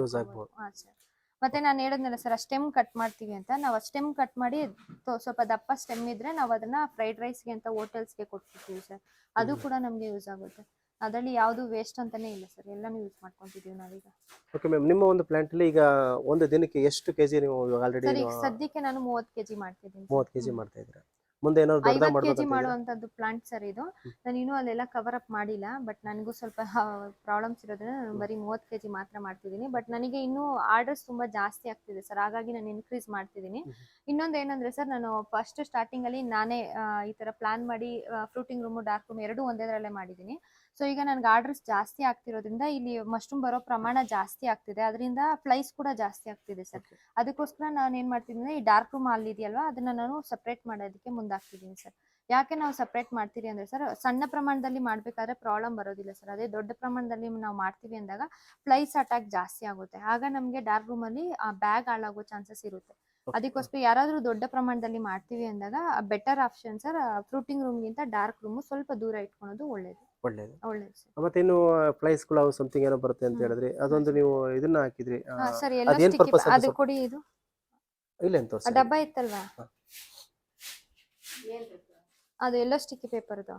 ಯೂಸ್ ಆಗಬಹುದು ಹಾ ಸರ್. ಮತ್ತೆ ನಾನು ಹೇಳಿದ್ನಲ್ಲ ಸರ್ ಸ್ಟೆಮ್ ಕಟ್ ಮಾಡ್ತೀವಿ ಅಂತ. ನಾವು ಸ್ಟೆಮ್ ಕಟ್ ಮಾಡಿ ಸ್ವಲ್ಪ ದಪ್ಪ ಸ್ಟೆಮ್ ಇದ್ರೆ ನಾವು ಅದನ್ನ ಫ್ರೈಡ್ ರೈಸ್ಗೆ ಅಂತ ಹೋಟೆಲ್ಸ್ಗೆ ಕೊಟ್ಬಿಡ್ತೀವಿ ಸರ್. ಅದು ಕೂಡ ನಮ್ಗೆ ಯೂಸ್ ಆಗುತ್ತೆ. ಅದರಲ್ಲಿ ಯಾವುದು ವೇಸ್ಟ್ ಅಂತಾನೆ ಇಲ್ಲ ಸರ್ ಎಲ್ಲಾನು ಯೂಸ್ ಮಾಡ್ಕೊಂತಿದೀವಿ ನಾವೀಗ. ಓಕೆ ಮ್ಯಾಮ್ ನಿಮ್ಮ ಒಂದು ಪ್ಲಾಂಟ್ ಅಲ್ಲಿ ಈಗ ಒಂದು ದಿನಕ್ಕೆ ಎಷ್ಟು ಕೆಜಿ ನೀವು ಆಲ್ರೆಡಿ ಸರ್ ಈಗ ಸದ್ಯಕ್ಕೆ ನಾನು ಮೂವತ್ ಕೆಜಿ ಮಾಡ್ತಿದ್ದೀನಿ ಮೂವತ್ತು ಕೆಜಿ ಮಾಡ್ತಾ ಇದ್ದೀರಾ? ಮುಂದೆ ಏನಾದ್ರು ದೊಡ್ಡದಾಗಿ ಐವತ್ ಕೆಜಿ ಮಾಡ್ಬೇಕಂತ ಮಾಡುವಂತದ್ದು ಪ್ಲಾಂಟ್ ಸರ್ ಇದು. ನಾನು ಇನ್ನೂ ಅಲ್ಲೆಲ್ಲ ಕವರ್ ಅಪ್ ಮಾಡಿಲ್ಲ ಬಟ್ ನನಗೂ ಸ್ವಲ್ಪ ಪ್ರಾಬ್ಲಮ್ಸ್ ಇರೋದ್ರಿಂದ ನಾನು ಬರೀ ಮೂವತ್ತು ಕೆಜಿ ಮಾತ್ರ ಮಾಡ್ತಿದ್ದೀನಿ. ಬಟ್ ನನಗೆ ಇನ್ನೂ ಆರ್ಡರ್ಸ್ ತುಂಬಾ ಜಾಸ್ತಿ ಆಗ್ತಿದೆ ಸರ್ ಹಾಗಾಗಿ ನಾನು ಇನ್ಕ್ರೀಸ್ ಮಾಡ್ತಿದ್ದೀನಿ. ಇನ್ನೊಂದು ಏನಂದ್ರೆ ಸರ್ ನಾನು ಫಸ್ಟ್ ಸ್ಟಾರ್ಟಿಂಗ್ ಅಲ್ಲಿ ನಾನೇ ಆ, ಈ ತರ ಪ್ಲಾನ್ ಮಾಡಿ ಫ್ರೂಟಿಂಗ್ ರೂಮ್ ಡಾರ್ಕ್ ರೂಮ್ ಎರಡೂ ಒಂದೇದ್ರಲ್ಲೇ ಮಾಡಿದ್ದೀನಿ. ಸೊ ಈಗ ನನ್ಗೆ ಆರ್ಡರ್ಸ್ ಜಾಸ್ತಿ ಆಗ್ತಿರೋದ್ರಿಂದ ಇಲ್ಲಿ ಮಶ್ರೂಮ್ ಬರೋ ಪ್ರಮಾಣ ಜಾಸ್ತಿ ಆಗ್ತಿದೆ. ಅದರಿಂದ ಫ್ಲೈಸ್ ಕೂಡ ಜಾಸ್ತಿ ಆಗ್ತಿದೆ ಸರ್ ಅದಕ್ಕೋಸ್ಕರ ನಾನು ಏನ್ ಮಾಡ್ತಿದ್ದೀನಿ ಈ ಡಾರ್ಕ್ ರೂಮ್ ಅಲ್ಲಿ ಇದೆಯಲ್ವಾ ಅದನ್ನ ನಾನು ಸಪ್ರೇಟ್ ಮಾಡೋದಕ್ಕೆ ಮುಂದಾಗ್ತಿದ್ದೀನಿ ಸರ್ ಯಾಕೆ ನಾವು ಸಪ್ರೇಟ್ ಮಾಡ್ತೀರಿ ಅಂದ್ರೆ ಸರ್ ಸಣ್ಣ ಪ್ರಮಾಣದಲ್ಲಿ ಮಾಡ್ಬೇಕಾದ್ರೆ ಪ್ರಾಬ್ಲಮ್ ಬರೋದಿಲ್ಲ ಸರ್ ಅದೇ ದೊಡ್ಡ ಪ್ರಮಾಣದಲ್ಲಿ ನಾವು ಮಾಡ್ತೀವಿ ಅಂದಾಗ ಫ್ಲೈಸ್ ಅಟ್ಯಾಕ್ ಜಾಸ್ತಿ ಆಗುತ್ತೆ. ಆಗ ನಮಗೆ ಡಾರ್ಕ್ ರೂಮ್ ಅಲ್ಲಿ ಆ ಬ್ಯಾಗ್ ಹಾಳಾಗೋ ಚಾನ್ಸಸ್ ಇರುತ್ತೆ. ಅದಕ್ಕೋಸ್ಕರ ಯಾರಾದ್ರೂ ದೊಡ್ಡ ಪ್ರಮಾಣದಲ್ಲಿ ಮಾಡ್ತೀವಿ ಅಂದಾಗ ಬೆಟರ್ ಆಪ್ಷನ್ ಸರ್ ಫ್ರೂಟಿಂಗ್ ರೂಮ್ಗಿಂತ ಡಾರ್ಕ್ ರೂಮ್ ಸ್ವಲ್ಪ ದೂರ ಇಟ್ಕೊಳೋದು ಒಳ್ಳೇದು. ಒಳ್ಳೇದು. ಮತ್ತೆ ಇನ್ನು ಫ್ಲೈಸ್ಗಳು ಸಮಥಿಂಗ್ ಏನೋ ಬರುತ್ತೆ ಅಂತ. ಹೇಳಿದ್ರಿ ಅದೊಂದು ನೀವು ಇದನ್ನ ಹಾಕಿದ್ರಿ ಸರ್ ಅದೇನ್ purpose ಅದು ಕೊಡಿ ಇದು. ಇಲ್ಲ ಅಂತ ಆ ಡಬ್ಬ ಇತ್ತಲ್ವಾ. ಅದು ಎಲ್ಲೋ ಸ್ಟಿಕ್ಕಿ ಪೇಪರ್ದು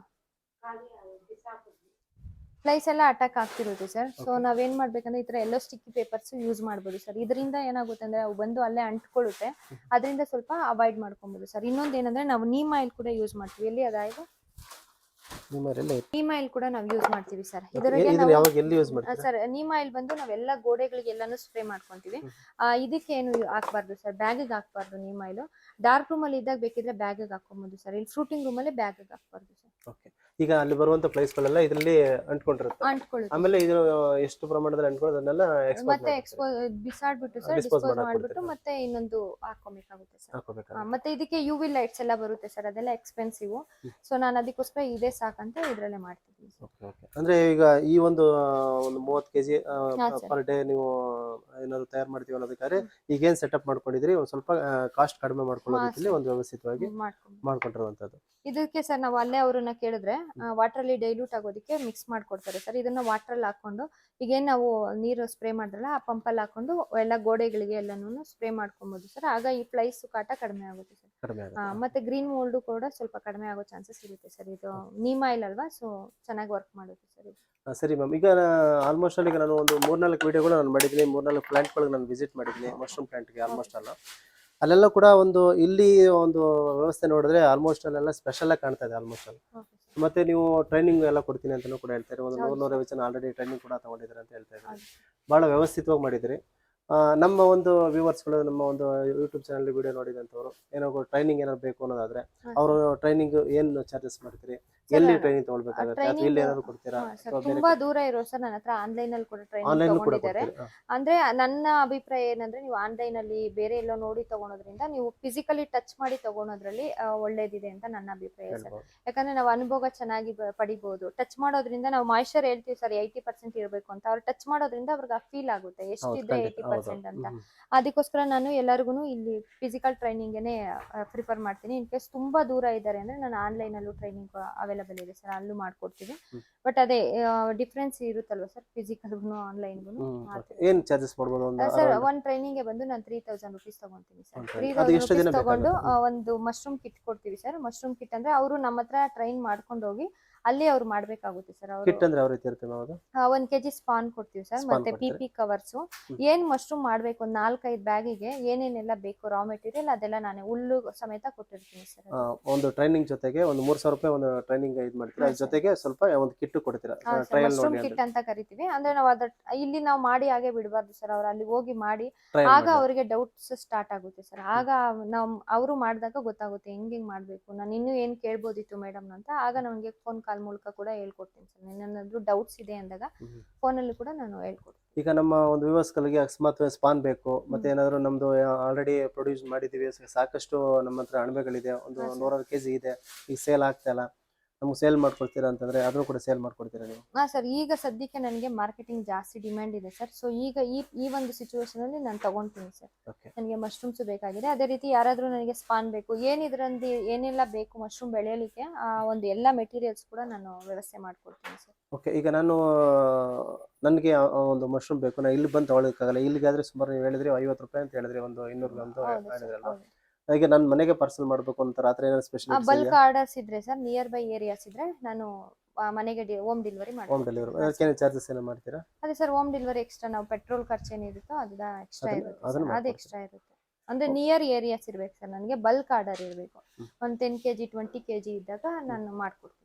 ಫ್ಲೈಸ್ ಎಲ್ಲ ಅಟ್ಯಾಕ್ ಆಗ್ತಿರುತ್ತೆ ಸರ್. ಸೊ. ನಾವೇನ್ ಮಾಡ್ಬೇಕಂದ್ರೆ ಈ ತರ ಎಲ್ಲೋ ಸ್ಟಿಕ್ಕಿ ಪೇಪರ್ಸ್ ಯೂಸ್ ಮಾಡ್ಬೋದು ಸರ್. ಇದರಿಂದ ಏನಾಗುತ್ತೆ ಅಂದ್ರೆ ಅವು ಬಂದು ಅಲ್ಲೇ ಅಂಟ್ಕೊಳ್ಳುತ್ತೆ. ಅದರಿಂದ ಸ್ವಲ್ಪ ಅವಾಯ್ಡ್ ಮಾಡ್ಕೊಬೋದು ಸರ್. ಇನ್ನೊಂದು ಏನಂದ್ರೆ ನಾವು ನೀಮ್ ಆಯಿಲ್ ಕೂಡ ಯೂಸ್ ಮಾಡ್ತೀವಿ. ಎಲ್ಲಿ ಅದಾಯ್ತು? ನೀಮ್ ಆಯಿಲ್ ಕೂಡ ನಾವು ಯೂಸ್ ಮಾಡ್ತೀವಿ ಸರ್. ಇದರಲ್ಲಿ ಇದನ್ನ ನಾವು ಯಾವಾಗ ಎಲ್ಲಿ ಯೂಸ್ ಮಾಡ್ತೀರಾ? ಸರ್ ನೀಮ್ ಆಯಿಲ್ ಬಂದು ನಾವೆಲ್ಲ ಗೋಡೆಗಳಿಗೆ ಎಲ್ಲಾನು ಸ್ಪ್ರೇ ಮಾಡ್ಕೊಂತೀವಿ ಆ, ಇದಕ್ಕೆ ಏನು ಹಾಕ್ಬಾರ್ದು ಸರ್? ಬ್ಯಾಗಿಗೆ ಹಾಕ್ಬಾರ್ದು ನೀಮ್ ಆಯಿಲ್ ಡಾರ್ಕ್ ರೂಮ್ ಅಲ್ಲಿ ಇದ್ದಾಗ ಬೇಕಿದ್ರೆ ಬ್ಯಾಗಿಗೆ ಹಾಕೊಬೋದು ಸರ್. ಇಲ್ಲಿ ಫ್ರೂಟಿಂಗ್ ರೂಮ್ ಅಲ್ಲಿ ಬ್ಯಾಗಿಗೆ ಹಾಕ್ಬಾರ್ದು ಸರ್. ಓಕೆ ಈಗ ಅಲ್ಲಿ ಬರುವಂತ ಪ್ಲೇಸ್ ಗಳೆಲ್ಲ ಇದರಲ್ಲಿ ಅಂಟ್ಕೊಂಡಿರುತ್ತೆ. ಅಂಟ್ಕೊಳ್ಳುತ್ತೆ. ಆಮೇಲೆ ಇದು ಎಷ್ಟು ಪ್ರಮಾಣದಲ್ಲಿ ಅಂಟ್ಕೊಳ್ಳೋದು ಅದನ್ನೆಲ್ಲ ಮತ್ತೆ ಎಕ್ಸ್ಪೋಸ್ ಎಕ್ಸ್ಪೋ ಬಿಸಾಡ್ಬಿಟ್ಟು ಸರ್ Dispose ಡಿಸ್ಪೋಸ್ ಮಾಡ್ಬಿಟ್ಟು ಮತ್ತೆ ಇನ್ನೊಂದು ಹಾಕೋಬೇಕಾಗುತ್ತೆ ಸರ್ ಹಾಕೋಬೇಕಾದ್ರೆ. ಮತ್ತೆ ಇದಕ್ಕೆ ಯು ವಿ ಲೈಟ್ಸ್ ಎಲ್ಲ ಬರುತ್ತೆ ಸರ್ ಅದೆಲ್ಲ ಎಕ್ಸ್ಪೆನ್ಸಿವ್ ಸೊ ನಾನು ಅದಕ್ಕೋಸ್ಕರ ಇದೇ ಸಾಕಂತ ಇದ್ರಲ್ಲೇ ಮಾಡ್ತಿದ್ದೀನಿ ಸರ್. ಅಂದ್ರೆ ಈಗ ಈ ಒಂದು ಆ, ಒಂದು ಮೂವತ್ತು ಕೆಜಿ ಹಾ, sir. ಪರ್ ಡೇ ನೀವು ಏನಾದ್ರು ತಯಾರು ಮಾಡ್ತೀವಿ ಅನ್ನೋದಕ್ಕಾದ್ರೆ ಈಗೇನ್ ಸೆಟಪ್ ಮಾಡ್ಕೊಂಡಿದ್ರಿ ಒಂದ್ ಸ್ವಲ್ಪ ಕಾಸ್ಟ್ ಕಡಿಮೆ ಮಾಡ್ಕೊಳ್ಳೋ ಒಂದ್ ಒಂದು ವ್ಯವಸ್ಥಿತವಾಗಿ ಮಾಡ್ಕೊಂಡು ಮಾಡ್ಕೊಂಡಿರುವಂತದ್ದು. ಇದಕ್ಕೆ ಸರ್ ನಾವು ಅಲ್ಲೇ ಅವ್ರನ್ನ ಕೇಳಿದ್ರೆ ವಾಟರ್ ಅಲ್ಲಿ ಡೈಲ್ಯೂಟ್ ಆಗೋದಕ್ಕೆ ಮಿಕ್ಸ್ ಮಾಡ್ಕೊಡ್ತಾರೆ. ಸರ್ ಇದನ್ನ ವಾಟರ್ ಅಲ್ಲಿ ಹಾಕೊಂಡು ಈಗೇನ್ ನಾವು ನೀರು ಸ್ಪ್ರೇ ಮಾಡಿದ್ರಲ್ಲ ಆ ಪಂಪಲ್ಲಿ ಹಾಕೊಂಡು ಎಲ್ಲ ಗೋಡೆಗಳಿಗೆ ಎಲ್ಲಾನು ಸ್ಪ್ರೇ ಮಾಡ್ಕೊಬಹುದು ಸರ್ ಆಗ ಈ ಫ್ಲೈಸ್ ಕಾಟ ಕಡಿಮೆ ಆಗುತ್ತೆ ಸರ್. ಮತ್ತೆ ಗ್ರೀನ್ ಮೋಲ್ಡ್ ಕೂಡ ಸ್ವಲ್ಪ ಕಡಿಮೆ ಆಗೋ ಚಾನ್ಸಸ್ ಇರುತ್ತೆ ಸರ್. ಇದು ನೀಮ್ ಆಯಿಲ್ ಅಲ್ವಾ ಸೊ ಚೆನ್ನಾಗಿ ವರ್ಕ್ ಮಾಡುತ್ತೆ ಸರ್ ಇದು. ಸರಿ ಮ್ಯಾಮ್ ಈಗ ಆಲ್ಮೋಸ್ಟ್ ಅಲ್ಲಿ ಈಗ ನಾನು ಒಂದು ಮೂರ್ನಾಲ್ಕು ವಿಡಿಯೋಗಳು ನಾನು ಮಾಡಿದ್ದೀನಿ. ಮೂರ್ನಾಲ್ಕು ಪ್ಲಾಂಟ್ಗಳಿಗೆ ನಾನು ವಿಸಿಟ್ ಮಾಡಿದ್ದೀನಿ. ಮಶ್ರೂಮ್ ಪ್ಲಾಂಟ್ಗೆ ಆಲ್ಮೋಸ್ಟ್ ಅಲ್ಲ. ಅಲ್ಲೆಲ್ಲ ಕೂಡ ಒಂದು ಇಲ್ಲಿ ಒಂದು ವ್ಯವಸ್ಥೆ ನೋಡಿದ್ರೆ ಆಲ್ಮೋಸ್ಟ್ ಅಲ್ಲೆಲ್ಲ ಸ್ಪೆಷಲ್ ಆಗಿ ಕಾಣ್ತಾ ಇದೆ ಆಲ್ಮೋಸ್ಟ್ ಅಲ್ಲಿ. ಮತ್ತೆ ನೀವು ಟ್ರೈನಿಂಗ್ ಎಲ್ಲ ಕೊಡ್ತೀನಿ ಅಂತಾನೂ ಕೂಡ ಹೇಳ್ತಾರೆ ಒಂದು ನೂರು ನೂರ ನೂರೈವತ್ತು ಜನ ಆಲ್ರೆಡಿ ಟ್ರೈನಿಂಗ್ ಕೂಡ ತಗೊಂಡಿದ್ದಾರೆ ಅಂತ ಹೇಳ್ತಾ ಇದ್ದಾರೆ. ಬಹಳ ವ್ಯವಸ್ಥಿತವಾಗಿ ಮಾಡಿದ್ರಿ ನಮ್ಮ ಒಂದು ವ್ಯೂವರ್ಸ್ಗಳು ನಮ್ಮ ಒಂದು ಯೂಟ್ಯೂಬ್ ಚಾನಲ್ ವಿಡಿಯೋ ನೋಡಿದಂಥವ್ರು ಏನೋ ಟ್ರೈನಿಂಗ್ ಏನಾದ್ರು ಬೇಕು ಅನ್ನೋದಾದ್ರೆ ಅವರು ಟ್ರೈನಿಂಗ್ ಏನು ಚಾರ್ಜಸ್ ಮಾಡ್ತೀರಿ? ಎಲ್ಲಿ ಟ್ರೈನಿಂಗ್ ತಗೊಳ್ಬೇಕಾಗುತ್ತೆ? ಅಥವಾ ಇಲ್ಲಿ ಏನಾದ್ರು ಕೊಡ್ತೀರಾ? ತುಂಬಾ ದೂರ ಇರೋ ಸರ್ ನನ್ನ ಹತ್ರ ಆನ್ಲೈನ್ ಅಲ್ಲಿ ಕೂಡ ಟ್ರೈನಿಂಗ್ ತಗೊಂಡಿದ್ದಾರೆ. ಅಂದ್ರೆ ನನ್ನ ಅಭಿಪ್ರಾಯ ಏನಂದ್ರೆ ನೀವು ಆನ್ಲೈನ್ ಅಲ್ಲಿ ಬೇರೆ ಎಲ್ಲೋ ನೋಡಿ ತಗೊಳೋದ್ರಿಂದ ನೀವು ಫಿಸಿಕಲಿ ಟಚ್ ಮಾಡಿ ತಗೊಳೋದ್ರಲ್ಲಿ ಒಳ್ಳೇದಿದೆ ಅಂತ ನನ್ನ ಅಭಿಪ್ರಾಯ ಸರ್. ಯಾಕಂದ್ರೆ ನಾವು ಅನುಭವ ಚೆನ್ನಾಗಿ ಪಡಿಬಹುದು ಟಚ್ ಮಾಡೋದ್ರಿಂದ ನಾವು ಮಾಯಿಶ್ಚರ್ ಹೇಳ್ತೀವಿ ಸರ್ ಏಯ್ಟಿ ಪರ್ಸೆಂಟ್ ಇರಬೇಕು ಅಂತ. ಅವ್ರು ಟಚ್ ಮಾಡೋದ್ರಿಂದ ಅವ್ರಿಗೆ ಫೀಲ್ ಆಗುತ್ತೆ ಎಷ್ಟಿದ್ರೆ. ಏಯ್ಟಿ ಪರ್ಸೆಂಟ್ ಅಂತ. ಅದಕ್ಕೋಸ್ಕರ ನಾನು ಎಲ್ಲರಿಗೂ ಇಲ್ಲಿ ಫಿಸಿಕಲ್ ಟ್ರೈನಿಂಗ್ ಪ್ರಿಫರ್ ಮಾಡ್ತೀನಿ. ಇನ್ ಕೇಸ್ ತುಂಬಾ ದೂರ ಇದ್ದಾರೆ ಅಂದ್ರೆ ನಾನು ಆನ್ಲೈನ್ ಅಲ್ಲೂ ಟ್ರೈನಿಂಗ್ ಅವೆಲ್ಲ ಅವೈಲಬಲ್ ಇದೆ ಸರ್ ಅಲ್ಲೂ ಮಾಡ್ಕೊಡ್ತೀವಿ. ಬಟ್ ಅದೇ ಡಿಫ್ರೆನ್ಸ್ ಇರುತ್ತಲ್ವಾ ಸರ್ ಫಿಸಿಕಲ್ ಆನ್ಲೈನ್ಗೂ okay. ಏನ್ ಚಾರ್ಜಸ್ ಮಾಡ್ಬೋದು ಸರ್? ಒಂದ್ ಟ್ರೈನಿಂಗ್ ಬಂದು ನಾನು ತ್ರೀ ತೌಸಂಡ್ ರುಪೀಸ್ ತಗೊಂತೀನಿ ಸರ್. ತ್ರೀ ತೌಸಂಡ್ ದಿನ ತಗೊಂಡು ಒಂದು ಮಶ್ರೂಮ್ ಕಿಟ್ ಕೊಡ್ತೀವಿ ಸರ್. ಮಶ್ರೂಮ್ ಕಿಟ್ ಅಂದ್ರೆ ಅವರು ನಮ್ಮ ಹತ್ರ ಟ್ರೈನ್ ಮಾಡ್ಕೊಂಡು ಹೋಗಿ ಅಲ್ಲಿ ಅವ್ರು ಮಾಡ್ಬೇಕಾಗುತ್ತೆ ಸರ್ ಅವರು. ಕಿಟ್ ಅಂದ್ರೆ ಯಾವ ರೀತಿ ಇರುತ್ತೆ ಮ್ಯಾಮ್ ಅದು? ಒಂದ್ ಕೆಜಿ ಸ್ಪಾನ್ ಕೊಡ್ತೀವಿ ಸರ್ Spawn ಮತ್ತೆ ಪಿ ಕೊಡ್ತೀರಿ? ಪಿ ಕವರ್ಸ್ ಏನ್ ಮಶ್ರೂಮ್ ಮಾಡ್ಬೇಕು ಒಂದ್ ನಾಲ್ಕೈದು ಬ್ಯಾಗಿಗೆ ಏನೇನೆಲ್ಲ ಬೇಕು ರಾ ಮೆಟೀರಿಯಲ್ ಅದೆಲ್ಲ ನಾನೇ ಹುಲ್ಲು ಸಮೇತ ಕೊಟ್ಟಿರ್ತೀನಿ ಸರ್ ಆ, ಒಂದು ಟ್ರೈನಿಂಗ್ ಜೊತೆಗೆ ಒಂದು ಮೂರ್ ಸಾವಿರ ರೂಪಾಯಿ ಒಂದು ಟ್ರೈನಿಂಗ್ ಇದು ಮಾಡ್ತೀರಾ? ಅದ್ರ ಜೊತೆಗೆ ಸ್ವಲ್ಪ ಒಂದು ಕಿಟ್ ಕೊಡ್ತೀರಾ? ಟ್ರಯಲ್ ಮಶ್ರೂಮ್ ನೋಡಿ ಕಿಟ್ ಅಂತ. ಕರಿತೀವಿ. ಅಂದ್ರೆ ನಾವು ಅದ ಇಲ್ಲಿ ನಾವು ಮಾಡಿ ಹಾಗೆ ಬಿಡಬಾರ್ದು ಸರ್ ಅವ್ರ ಅಲ್ಲಿ ಹೋಗಿ ಮಾಡಿ ಟ್ರಯಲ್ ಆಗ ಅವರಿಗೆ ಡೌಟ್ಸ್ ಸ್ಟಾರ್ಟ್ ಆಗುತ್ತೆ ಸರ್. ಆಗ ನಾವು ಅವರು ಮಾಡಿದಾಗ ಗೊತ್ತಾಗುತ್ತೆ ಹೆಂಗ್ ಹೆಂಗ್ ಮಾಡ್ಬೇಕು ನಾನು ಇನ್ನೂ ಏನ್ ಕೇಳ್ಬೋದಿತ್ತು ಮೇಡಮ್ ಅಂತ. ಆಗ ನಮ್ಗೆ ಫೋನ್ ಕಾಲ್ ಮೂಲಕ ಕೂಡ ಹೇಳ್ಕೊಡ್ತೀನಿ ಸರ್. ಏನಾದ್ರು ಡೌಟ್ಸ್ ಇದೆ ಅಂದಾಗ ಫೋನ್ ಫೋನಲ್ಲಿ ಕೂಡ ನಾನು ಹೇಳ್ಕೊಡ್ತೀನಿ. ಈಗ ನಮ್ಮ ಒಂದು ವ್ಯೂವರ್ಸ್ಗಳಿಗೆ ಅಕಸ್ಮಾತ್ ಸ್ಪಾನ್ ಬೇಕು ಮತ್ತೆ ಏನಾದ್ರು ನಮ್ದು ಆಲ್ರೆಡಿ ಪ್ರೊಡ್ಯೂಸ್ ಮಾಡಿದೀವಿ ಸಾಕಷ್ಟು ನಮ್ಮ ಹತ್ರ ಅಣಬೆಗಳಿದೆ ಒಂದು. ನೂರಾರು ಕೆಜಿ ಇದೆ ಈಗ ಸೇಲ್ ಆಗ್ತಾ ಇಲ್ಲ. ನಮ್ಗೆ ಸೇಲ್ ಮಾಡ್ಕೊಡ್ತೀರಾ ಅಂತಂದ್ರೆ ಅದನ್ನು ಕೂಡ ಸೇಲ್ ಮಾಡ್ಕೊಡ್ತೀರಾ ನೀವು? ಹಾ ಸರ್ ಈಗ ಸದ್ಯಕ್ಕೆ ನನಗೆ ಮಾರ್ಕೆಟಿಂಗ್ ಜಾಸ್ತಿ ಡಿಮ್ಯಾಂಡ್ ಇದೆ ಸರ್. ಸೊ ಈಗ ಈ ಈ ಒಂದು ಸಿಚುವೇಶನ್ ಅಲ್ಲಿ ನಾನು ತಗೊಂತೀನಿ ಸರ್. ಓಕೆ ನನಗೆ ಮಶ್ರೂಮ್ಸ್ ಬೇಕಾಗಿದೆ. ಅದೇ ರೀತಿ ಯಾರಾದರೂ ನನಗೆ ಸ್ಪಾನ್ ಬೇಕು ಏನಿದ್ರಂದು ಏನೆಲ್ಲ ಬೇಕು ಮಶ್ರೂಮ್ ಬೆಳೆಯಲಿಕ್ಕೆ ಆ ಒಂದು ಎಲ್ಲ ಮೆಟೀರಿಯಲ್ಸ್ ಕೂಡ ನಾನು ವ್ಯವಸ್ಥೆ ಮಾಡ್ಕೊಡ್ತೀನಿ ಸರ್. ಓಕೆ ಈಗ ನಾನು ನನಗೆ ಒಂದು ಮಶ್ರೂಮ್ ಬೇಕು. ನಾನು ಇಲ್ಲಿ ಬಂದು ತಗೊಳ್ಳೋಕ್ಕಾಗಲ್ಲ ಇಲ್ಲಿಗಾದ್ರೆ ಸುಮಾರು ನೀವು ಹೇಳಿದ್ರಿ ಐವತ್ತು ರೂಪಾಯಿ ಅಂತ ಹೇಳಿದ್ರಿ ಒಂದು ಇನ್ನೂರು ಗ್ರಾಮ್ದು ಹೇಳಿದ್ರಲ್ವಾ? ಹೌದು. ಈಗ ನನ್ನ ಮನೆಗೆ ಪಾರ್ಸಲ್ ಮಾಡಬೇಕು ಅಂತ ರಾತ್ರಿ ಏನಾದ್ರು ಸ್ಪೆಷಲ್ ಬಲ್ಕ್ ಆರ್ಡರ್ಸ್ ಇದ್ರೆ ಸರ್ ನಿಯರ್ ಬೈ ಏರಿಯಾಸ್ ಇದ್ರೆ ನಾನು ಆ, ಮನೆಗೆ ಹೋಮ್ ಡೆಲಿವರಿ ಹೋಮ್ ಮಾಡ್ತೀನಿ. ಡೆಲಿವರಿ ಅದಕ್ಕೆ ಚಾರ್ಜಸ್ ಏನೋ ಮಾಡ್ತೀರಾ? ಅದೇ ಸರ್ ಹೋಮ್ ಡೆಲಿವರಿ ಎಕ್ಸ್ಟ್ರಾ ನಾವು ಪೆಟ್ರೋಲ್ ಖರ್ಚು ಏನಿರುತ್ತೋ ಅದು ಎಕ್ಸ್ಟ್ರಾ ಅದನ್ನ- ಇರುತ್ತೆ ಅದನ್ನ sir. ಅದು ಮಾಡ್ಕೊಡ್ತೀರಾ? ಎಕ್ಸ್ಟ್ರಾ ಇರುತ್ತೆ. ಅಂದ್ರೆ ನಿಯರ್ ಏರಿಯಾಸ್ ಇರ್ಬೇಕು ಸರ್ ನನಗೆ ಬಲ್ಕ್ ಆರ್ಡರ್ ಇರಬೇಕು. ಒಂದ್ ಒಂದು ಟೆನ್ ಕೆಜಿ ಟ್ವೆಂಟಿ ಕೆಜಿ ಇದ್ದಾಗ ನಾನು ಮಾಡ್ಕೊಡ್ತೀನಿ.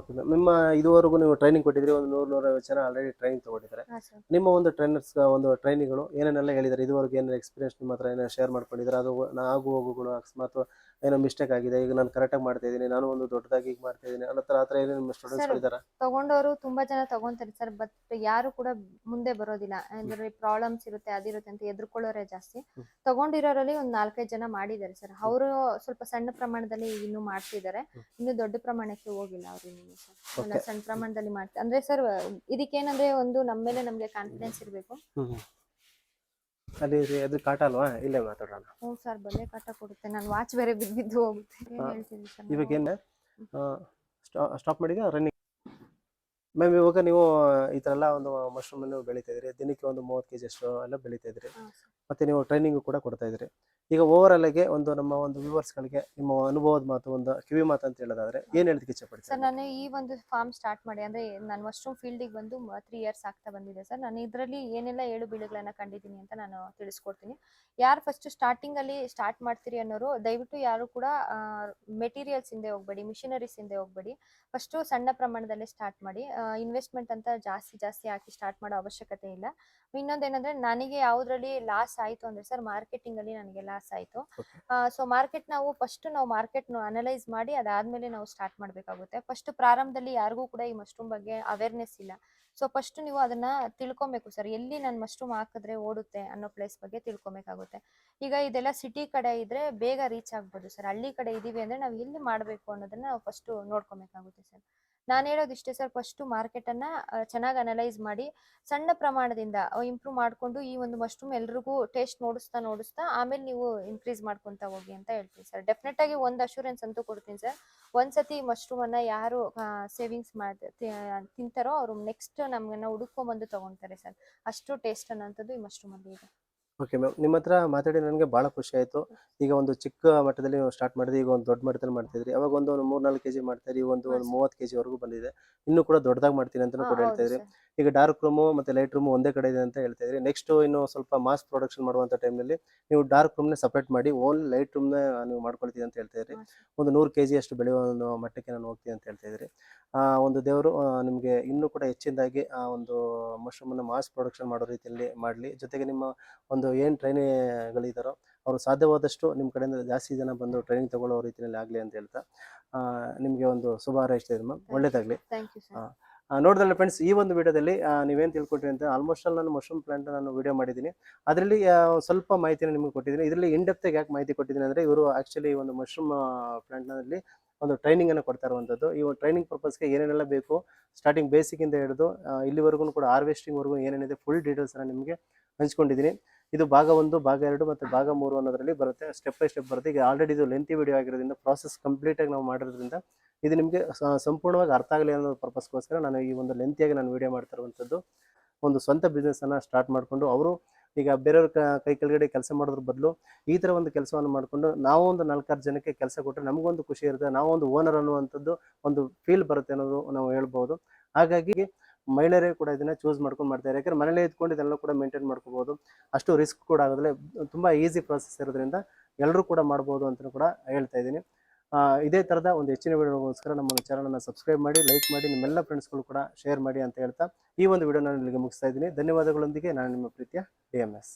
ಸರ್ ಮ್ಯಾಮ್ ನಿಮ್ಮ ಇದುವರೆಗೂ ನೀವು ಟ್ರೈನಿಂಗ್ ಕೊಟ್ಟಿದ್ರಿ ಒಂದು ನೂರು ನೂರೈವತ್ತು ಜನ ಆಲ್ರೆಡಿ ಟ್ರೈನಿಂಗ್ ತಗೊಂಡಿದ್ದಾರೆ. ಹಾಂ ಸರ್ ನಿಮ್ಮ ಒಂದು ಟ್ರೈನರ್ಸ್ ಒಂದು ಟ್ರೈನಿಗಳು ಏನೇನೆಲ್ಲ ಹೇಳಿದ್ದಾರೆ? ಇದುವರೆಗೂ ಏನೇನು ಎಕ್ಸ್ಪೀರಿಯನ್ಸ್ ನಿಮ್ಮ ಹತ್ರ ಏನೇನು ಶೇರ್ ಮಾಡ್ಕೊಂಡಿದ್ದಾರೆ? ಅದು ನಾ- ಆಗು ಹೋಗುಗಳು ಅಕಸ್ಮಾತ್ ಏನೋ ಮಿಸ್ಟೇಕ್ ಆಗಿದೆ ಈಗ ನಾನು ಕರೆಕ್ಟಾಗಿ ಮಾಡ್ತಾ ಇದ್ದೀನಿ ನಾನು ಒಂದು ದೊಡ್ಡದಾಗಿ ಈಗ ಮಾಡ್ತಾ ಇದ್ದೀನಿ ಅನ್ನೋ ಥರ ಆ ಥರ ಏನೇನು ಸ್ಟೂಡೆಂಟ್ಸ್ ಇದ್ದಾರೆ ತಗೊಂಡವರು ತುಂಬಾ ಜನ ತಗೊಂತಾರೆ ಸರ್ ಬಟ್ ಯಾರು ಕೂಡ ಮುಂದೆ ಬರೋದಿಲ್ಲ. ಅಂದ್ರೆ ಪ್ರಾಬ್ಲಮ್ಸ್ ಇರುತ್ತೆ ಅದಿರುತ್ತೆ ಅಂತ ಎದುರ್ಕೊಳ್ಳೋರೆ ಜಾಸ್ತಿ. ತಗೊಂಡಿರೋರಲ್ಲಿ ಒಂದ್ ನಾಲ್ಕೈದು ಜನ ಮಾಡಿದ್ದಾರೆ ಸರ್ ಅವರು ಸ್ವಲ್ಪ ಸಣ್ಣ ಪ್ರಮಾಣದಲ್ಲಿ ಇನ್ನು ಮಾಡ್ತಿದ್ದಾರೆ. ಇನ್ನು ದೊಡ್ಡ ಪ್ರಮಾಣಕ್ಕೆ ಹೋಗಿಲ್ಲ ಅವ್ರು ಇನ್ನು ಸರ್ ಸಣ್ಣ ಪ್ರಮಾಣದಲ್ಲಿ ಮಾಡ್ತಾರೆ ಅಂದ್ರೆ ಸರ್ ಇದಕ್ಕೆ ಏನಂದ್ರೆ ಒಂದು ನಮ್ಮ ಮೇಲೆ ನಮ್ಗೆ ಕಾನ್ಫಿಡೆನ್ಸ್ ಇರಬೇಕು. ಅಲ್ಲಿ ಅದು ಕಾಟ ಅಲ್ವಾ? ಇಲ್ಲೇ ಮಾತಾಡೋಣ. ಹ್ಞೂ ಸರ್ ಬಲ್ಲೆ ಕಾಟ ಕೊಡುತ್ತೆ. ನಾನು ವಾಚ್ ಬೇರೆ ಬಿದ್ದು ಬಿದ್ದು ಹೋಗುತ್ತೆ. ಏನು ಹೇಳ್ತೀನಿ ಸರ್ ಇವಾಗ ಏನು? ಸ್ಟಾಪ್ ಮಾಡಿದ ರನ್ನಿಂಗ್ ಮ್ಯಾಮ್ ಇವಾಗ ನೀವು ಈ ಥರ ಎಲ್ಲ ಒಂದು ಮಶ್ರೂಮ್ ಅನ್ನು ಬೆಳೀತಾ ಇದ್ರಿ ದಿನಕ್ಕೆ ಒಂದು ಮೂವತ್ತು ಕೆ ಜಿ ಅಷ್ಟು ಎಲ್ಲ ಬೆಳೀತಾ ಇದ್ರಿ ಮತ್ತೆ ನೀವು ಟ್ರೈನಿಂಗ್ ಕೂಡ ಕೊಡ್ತಾ ಇದ್ದೀರಿ. ಈಗ ಓವರ್ ಆಗಿ ಒಂದು ನಮ್ಮ ಒಂದು ವ್ಯೂವರ್ಸ್ಗಳಿಗೆ ನಿಮ್ಮ ಅನುಭವದ ಮಾತು ಒಂದು ಕಿವಿ ಮಾತು ಅಂತ ಹೇಳೋದಾದ್ರೆ ಏನು ಹೇಳೋದಕ್ಕೆ ಸರ್ ನಾನು ಈ ಒಂದು ಫಾರ್ಮ್ ಸ್ಟಾರ್ಟ್ ಮಾಡಿ ಅಂದ್ರೆ ನಾನು ಮಶ್ರೂಮ್ ಫೀಲ್ಡಿಗೆ ಬಂದು ತ್ರೀ ಇಯರ್ಸ್ ಆಗ್ತಾ ಬಂದಿದೆ ಸರ್. ನಾನು ಇದರಲ್ಲಿ ಏನೆಲ್ಲ ಏಳು ಬೀಳುಗಳನ್ನು ಕಂಡಿದ್ದೀನಿ ಅಂತ ನಾನು ತಿಳಿಸ್ಕೊಡ್ತೀನಿ. ಯಾರು ಫಸ್ಟ್ ಸ್ಟಾರ್ಟಿಂಗ್ ಅಲ್ಲಿ ಸ್ಟಾರ್ಟ್ ಮಾಡ್ತೀರಿ ಅನ್ನೋರು ದಯವಿಟ್ಟು ಯಾರು ಕೂಡ ಮೆಟೀರಿಯಲ್ಸ್ ಹಿಂದೆ ಹೋಗ್ಬೇಡಿ ಮಿಷಿನರೀಸ್ ಹಿಂದೆ ಹೋಗ್ಬೇಡಿ. ಫಸ್ಟು ಸಣ್ಣ ಪ್ರಮಾಣದಲ್ಲೇ ಸ್ಟಾರ್ಟ್ ಮಾಡಿ ಇನ್ವೆಸ್ಟ್ಮೆಂಟ್ ಅಂತ ಜಾಸ್ತಿ ಜಾಸ್ತಿ ಹಾಕಿ ಸ್ಟಾರ್ಟ್ ಮಾಡೋ ಅವಶ್ಯಕತೆ ಇಲ್ಲ. ಇನ್ನೊಂದೇನಂದ್ರೆ ನನಗೆ ಯಾವುದರಲ್ಲಿ ಲಾಸ್ ಆಯ್ತು ಅಂದ್ರೆ ಸರ್ ಮಾರ್ಕೆಟಿಂಗ್ ಅಲ್ಲಿ ನನಗೆ ಲಾಸ್ ಆಯ್ತು. ಸೊ ಮಾರ್ಕೆಟ್ ನಾವು ಫಸ್ಟ್ ನಾವು ಮಾರ್ಕೆಟ್ ಅನಲೈಸ್ ಮಾಡಿ ಅದಾದ್ಮೇಲೆ ನಾವು ಸ್ಟಾರ್ಟ್ ಮಾಡಬೇಕಾಗುತ್ತೆ. ಫಸ್ಟ್ ಪ್ರಾರಂಭದಲ್ಲಿ ಯಾರಿಗೂ ಕೂಡ ಈ ಮಶ್ರೂಮ್ ಬಗ್ಗೆ ಅವೇರ್ನೆಸ್ ಇಲ್ಲ. ಸೊ ಫಸ್ಟ್ ನೀವು ಅದನ್ನ ತಿಳ್ಕೊಬೇಕು ಸರ್ ಎಲ್ಲಿ ನಾನು ಮಶ್ರೂಮ್ ಹಾಕಿದ್ರೆ ಓಡುತ್ತೆ ಅನ್ನೋ ಪ್ಲೇಸ್ ಬಗ್ಗೆ ತಿಳ್ಕೊಬೇಕಾಗುತ್ತೆ. ಈಗ ಇದೆಲ್ಲ ಸಿಟಿ ಕಡೆ ಇದ್ರೆ ಬೇಗ ರೀಚ್ ಆಗ್ಬೋದು ಸರ್ ಹಳ್ಳಿ ಕಡೆ ಇದೀವಿ ಅಂದ್ರೆ ನಾವು ಎಲ್ಲಿ ಮಾಡಬೇಕು ಅನ್ನೋದನ್ನ ನಾವು ಫಸ್ಟ್ ನೋಡ್ಕೊಬೇಕಾಗುತ್ತೆ ಸರ್ ನಾನು ಹೇಳೋದು ಇಷ್ಟೇ ಸರ್ ಫಸ್ಟ್ ಮಾರ್ಕೆಟನ್ನ ಚೆನ್ನಾಗಿ ಅನಲೈಸ್ ಮಾಡಿ, ಸಣ್ಣ ಪ್ರಮಾಣದಿಂದ ಇಂಪ್ರೂವ್ ಮಾಡಿಕೊಂಡು ಈ ಒಂದು ಮಶ್ರೂಮ್ ಎಲ್ರಿಗೂ ಟೇಸ್ಟ್ ನೋಡಿಸ್ತಾ ನೋಡಿಸ್ತಾ, ಆಮೇಲೆ ನೀವು ಇನ್ಕ್ರೀಸ್ ಮಾಡ್ಕೊಂತ ಹೋಗಿ ಅಂತ ಹೇಳ್ತೀನಿ ಸರ್ ಡೆಫಿನೆಟ್ ಆಗಿ ಒಂದು ಅಶೂರೆನ್ಸ್ ಅಂತೂ ಕೊಡ್ತೀನಿ ಸರ್ ಒಂದ್ಸತಿ ಮಶ್ರೂಮ್ ಅನ್ನ ಯಾರು ಸೇವಿಂಗ್ಸ್ ಮಾಡ್ ತಿಂತಾರೋ ಅವರು ನೆಕ್ಸ್ಟ್ ನಮ್ಗನ್ನ ಹುಡುಕೊಂಬಂದು ತಗೊಂತಾರೆ ಸರ್ ಅಷ್ಟು ಟೇಸ್ಟ್ ಅನ್ನೋಂಥದ್ದು ಈ ಮಶ್ರೂಮ್ ಅಲ್ಲಿ ಇದೆ. ಓಕೆ ಮ್ಯಾಮ್ ನಿಮ್ಮ ಹತ್ರ ಮಾತಾಡಿ ನನಗೆ ಭಾಳ ಖುಷಿ ಆಯಿತು. ಈಗ ಒಂದು ಚಿಕ್ಕ ಮಟ್ಟದಲ್ಲಿ ನೀವು ಸ್ಟಾರ್ಟ್ ಮಾಡಿದ್ರೆ ಈಗ ಒಂದು ದೊಡ್ಡ ಮಟ್ಟದಲ್ಲಿ ಮಾಡ್ತಿದ್ರಿ. ಅವಾಗ ಒಂದು ಮೂರ್ನಾಲ್ಕು ಕೆ ಕೆಜಿ ಮಾಡ್ತಾ ಈಗ ಒಂದು ಒಂದು. ಮೂವತ್ತು ಕೆಜಿವರೆಗೂ ಬಂದಿದೆ. ಇನ್ನೂ ಕೂಡ ದೊಡ್ಡದಾಗಿ ಮಾಡ್ತೀನಿ ಅಂತಲೂ ಕೂಡ ಹೇಳ್ತಾ ಇದ್ರಿ. ಈಗ ಡಾರ್ಕ್ ರೂಮು ಮತ್ತು ಲೈಟ್ ರೂಮು ಒಂದೇ ಕಡೆ ಇದೆ ಅಂತ ಹೇಳ್ತಾ ಇದ್ರಿ. ನೆಕ್ಸ್ಟ್ ಇನ್ನು ಸ್ವಲ್ಪ ಮಾಸ್ ಪ್ರೊಡಕ್ಷನ್ ಮಾಡುವಂಥ ಟೈಮಲ್ಲಿ ನೀವು ಡಾರ್ಕ್ ರೂಮ್ನ ಸಪ್ರೇಟ್ ಮಾಡಿ ಓನ್ಲಿ ಲೈಟ್ ರೂಮ್ನ ನೀವು ಮಾಡ್ಕೊಳ್ತೀವಿ ಅಂತ ಹೇಳ್ತಾ ಇದ್ರಿ. ಒಂದು ನೂರು ಕೆ ಜಿ ಅಷ್ಟು ಬೆಳೆಯುವ ಒಂದು ಮಟ್ಟಕ್ಕೆ ನಾನು ಹೋಗ್ತೀನಿ ಅಂತ ಹೇಳ್ತಾ ಇದ್ರಿ. ಆ ಒಂದು ದೇವರು ನಿಮಗೆ ಇನ್ನೂ ಕೂಡ ಹೆಚ್ಚಿನದಾಗಿ ಆ ಒಂದು ಮಶ್ರೂಮನ್ನು ಮಾಸ್ ಪ್ರೊಡಕ್ಷನ್ ಮಾಡೋ ರೀತಿಯಲ್ಲಿ ಮಾಡಲಿ. ಜೊತೆಗೆ ನಿಮ್ಮ ಒಂದು ಏನು ಟ್ರೈನಿಗಳಿದ್ದಾರೋ ಅವರು ಸಾಧ್ಯವಾದಷ್ಟು ನಿಮ್ಮ ಕಡೆಯಿಂದ ಜಾಸ್ತಿ ಜನ ಬಂದು ಟ್ರೈನಿಂಗ್ ತಗೊಳ್ಳೋ ರೀತಿಯಲ್ಲಿ ಆಗಲಿ ಅಂತ ಹೇಳ್ತಾ ನಿಮಗೆ ಒಂದು ಶುಭ ಹಾರೈಸ್ತಾ ಮ್ಯಾಮ್ ಒಳ್ಳೇದಾಗಲಿ. ಥ್ಯಾಂಕ್ ಯು ಸರ್ ನೋಡಿದ್ರಲ್ಲ ಫ್ರೆಂಡ್ಸ್ ಈ ಒಂದು ವಿಡಿಯೋದಲ್ಲಿ ನೀವೇನು ತಿಳ್ಕೊಟ್ರಿ ಅಂತ ಆಲ್ಮೋಸ್ಟ್ ಅಲ್ಲಿ ನಾನು ಮಶ್ರೂಮ್ ಪ್ಲಾಂಟ್ ನಾನು ವಿಡಿಯೋ ಮಾಡಿದ್ದೀನಿ. ಅದರಲ್ಲಿ ಸ್ವಲ್ಪ ಮಾಹಿತಿನ ನಿಮಗೆ ಕೊಟ್ಟಿದ್ದೀನಿ. ಇದರಲ್ಲಿ ಇನ್ ಡೆಪ್ತಾಗಿ ಯಾಕೆ ಮಾಹಿತಿ ಕೊಟ್ಟಿದ್ದೀನಿ ಅಂದರೆ, ಇವರು ಆ್ಯಕ್ಚುಲಿ ಒಂದು ಮಶ್ರೂಮ್ ಪ್ಲಾಂಟ್ನಲ್ಲಿ ಒಂದು ಟ್ರೈನಿಂಗ್ ಅನ್ನು ಕೊಡ್ತಾ ಇರುವಂಥದ್ದು. ಈ ಒಂದು ಟ್ರೈನಿಂಗ್ ಪರ್ಪಸ್ಗೆ ಏನೇನೆಲ್ಲ ಬೇಕು ಸ್ಟಾರ್ಟಿಂಗ್ ಬೇಸಿಕ್ಕಿಂದ ಹಿಡಿದು ಇಲ್ಲಿವರೆಗೂ ಕೂಡ ಹಾರ್ವೆಸ್ಟಿಂಗ್ವರೆಗೂ ಏನೇನಿದೆ ಫುಲ್ ಡೀಟೇಲ್ಸನ್ನು ನಿಮಗೆ ಹಂಚ್ಕೊಂಡಿದ್ದೀನಿ. ಇದು ಭಾಗ ಒಂದು, ಭಾಗ ಎರಡು ಮತ್ತು ಭಾಗ ಮೂರು ಅನ್ನೋದರಲ್ಲಿ ಬರುತ್ತೆ. ಸ್ಟೆಪ್ ಬೈ ಸ್ಟೆಪ್ ಬರುತ್ತೆ. ಈಗ ಆಲ್ರೆಡಿ ಇದು ಲೆಂತಿ ವಿಡಿಯೋ ಆಗಿರೋದ್ರಿಂದ ಪ್ರಾಸೆಸ್ ಕಂಪ್ಲೀಟಾಗಿ ನಾವು ಮಾಡಿರೋದ್ರಿಂದ ಇದು ನಿಮಗೆ ಸಂಪೂರ್ಣವಾಗಿ ಅರ್ಥ ಆಗಲಿ ಅನ್ನೋ ಪರ್ಪಸ್ಗೋಸ್ಕರ ನಾನು ಈ ಒಂದು ಲೆಂತಿಯಾಗಿ ನಾನು ವಿಡಿಯೋ ಮಾಡ್ತಿರುವಂಥದ್ದು ಒಂದು ಸ್ವಂತ ಬಿಸ್ನೆಸ್ಸನ್ನು ಸ್ಟಾರ್ಟ್ ಮಾಡಿಕೊಂಡು ಅವರು ಈಗ ಬೇರೆಯವ್ರ ಕ- ಕೆಳಗಡೆ ಕೆಲಸ ಮಾಡೋದ್ರ ಬದಲು ಈ ಥರ ಒಂದು ಕೆಲಸವನ್ನು ಮಾಡಿಕೊಂಡು ನಾವು ಒಂದು ನಾಲ್ಕಾರು ಜನಕ್ಕೆ ಕೆಲಸ ಕೊಟ್ಟರೆ ನಮಗೊಂದು ಖುಷಿ ಇರುತ್ತೆ, ನಾವು ಒಂದು ಓನರ್ ಅನ್ನುವಂಥದ್ದು ಒಂದು ಫೀಲ್ ಬರುತ್ತೆ ಅನ್ನೋದು ನಾವು ಹೇಳ್ಬೋದು. ಹಾಗಾಗಿ ಮಹಿಳೆಯರೇ ಕೂಡ ಇದನ್ನ ಚೂಸ್ ಮಾಡ್ಕೊಂಡು ಮಾಡ್ತಾರೆ ಯಾಕಂದರೆ ಮನೇಲಿ ಇದ್ಕೊಂಡು ಇದೆಲ್ಲ ಕೂಡ ಮೇಂಟೈನ್ ಮಾಡ್ಕೋಬೋದು. ಅಷ್ಟು ರಿಸ್ಕ್ ಕೂಡ ಆಗೋದಿಲ್ಲ. ತುಂಬ ಈಸಿ ಪ್ರಾಸೆಸ್ ಇರೋದ್ರಿಂದ ಎಲ್ಲರೂ ಕೂಡ ಮಾಡ್ಬೋದು ಅಂತಲೂ ಕೂಡ ಹೇಳ್ತಾ ಇದ್ದೀನಿ. ಇದೇ ಥರದ ಒಂದು ಹೆಚ್ಚಿನ ವಿಡಿಯೋಗೋಸ್ಕರ ನಮ್ಮ ಚಾನಲನ್ನು ಸಬ್ಸ್ಕ್ರೈಬ್ ಮಾಡಿ ಲೈಕ್ ಮಾಡಿ, ನಿಮ್ಮೆಲ್ಲ ಫ್ರೆಂಡ್ಸ್ಗಳು ಕೂಡ ಶೇರ್ ಮಾಡಿ ಅಂತ ಹೇಳ್ತಾ ಈ ಒಂದು ವಿಡಿಯೋ ನಾನು ಇಲ್ಲಿಗೆ ಮುಗಿಸ್ತಾ ಇದ್ದೀನಿ. ಧನ್ಯವಾದಗಳೊಂದಿಗೆ ನಾನು ನಿಮ್ಮ ಪ್ರೀತಿಯ ಡಿ ಎಂ ಎಸ್.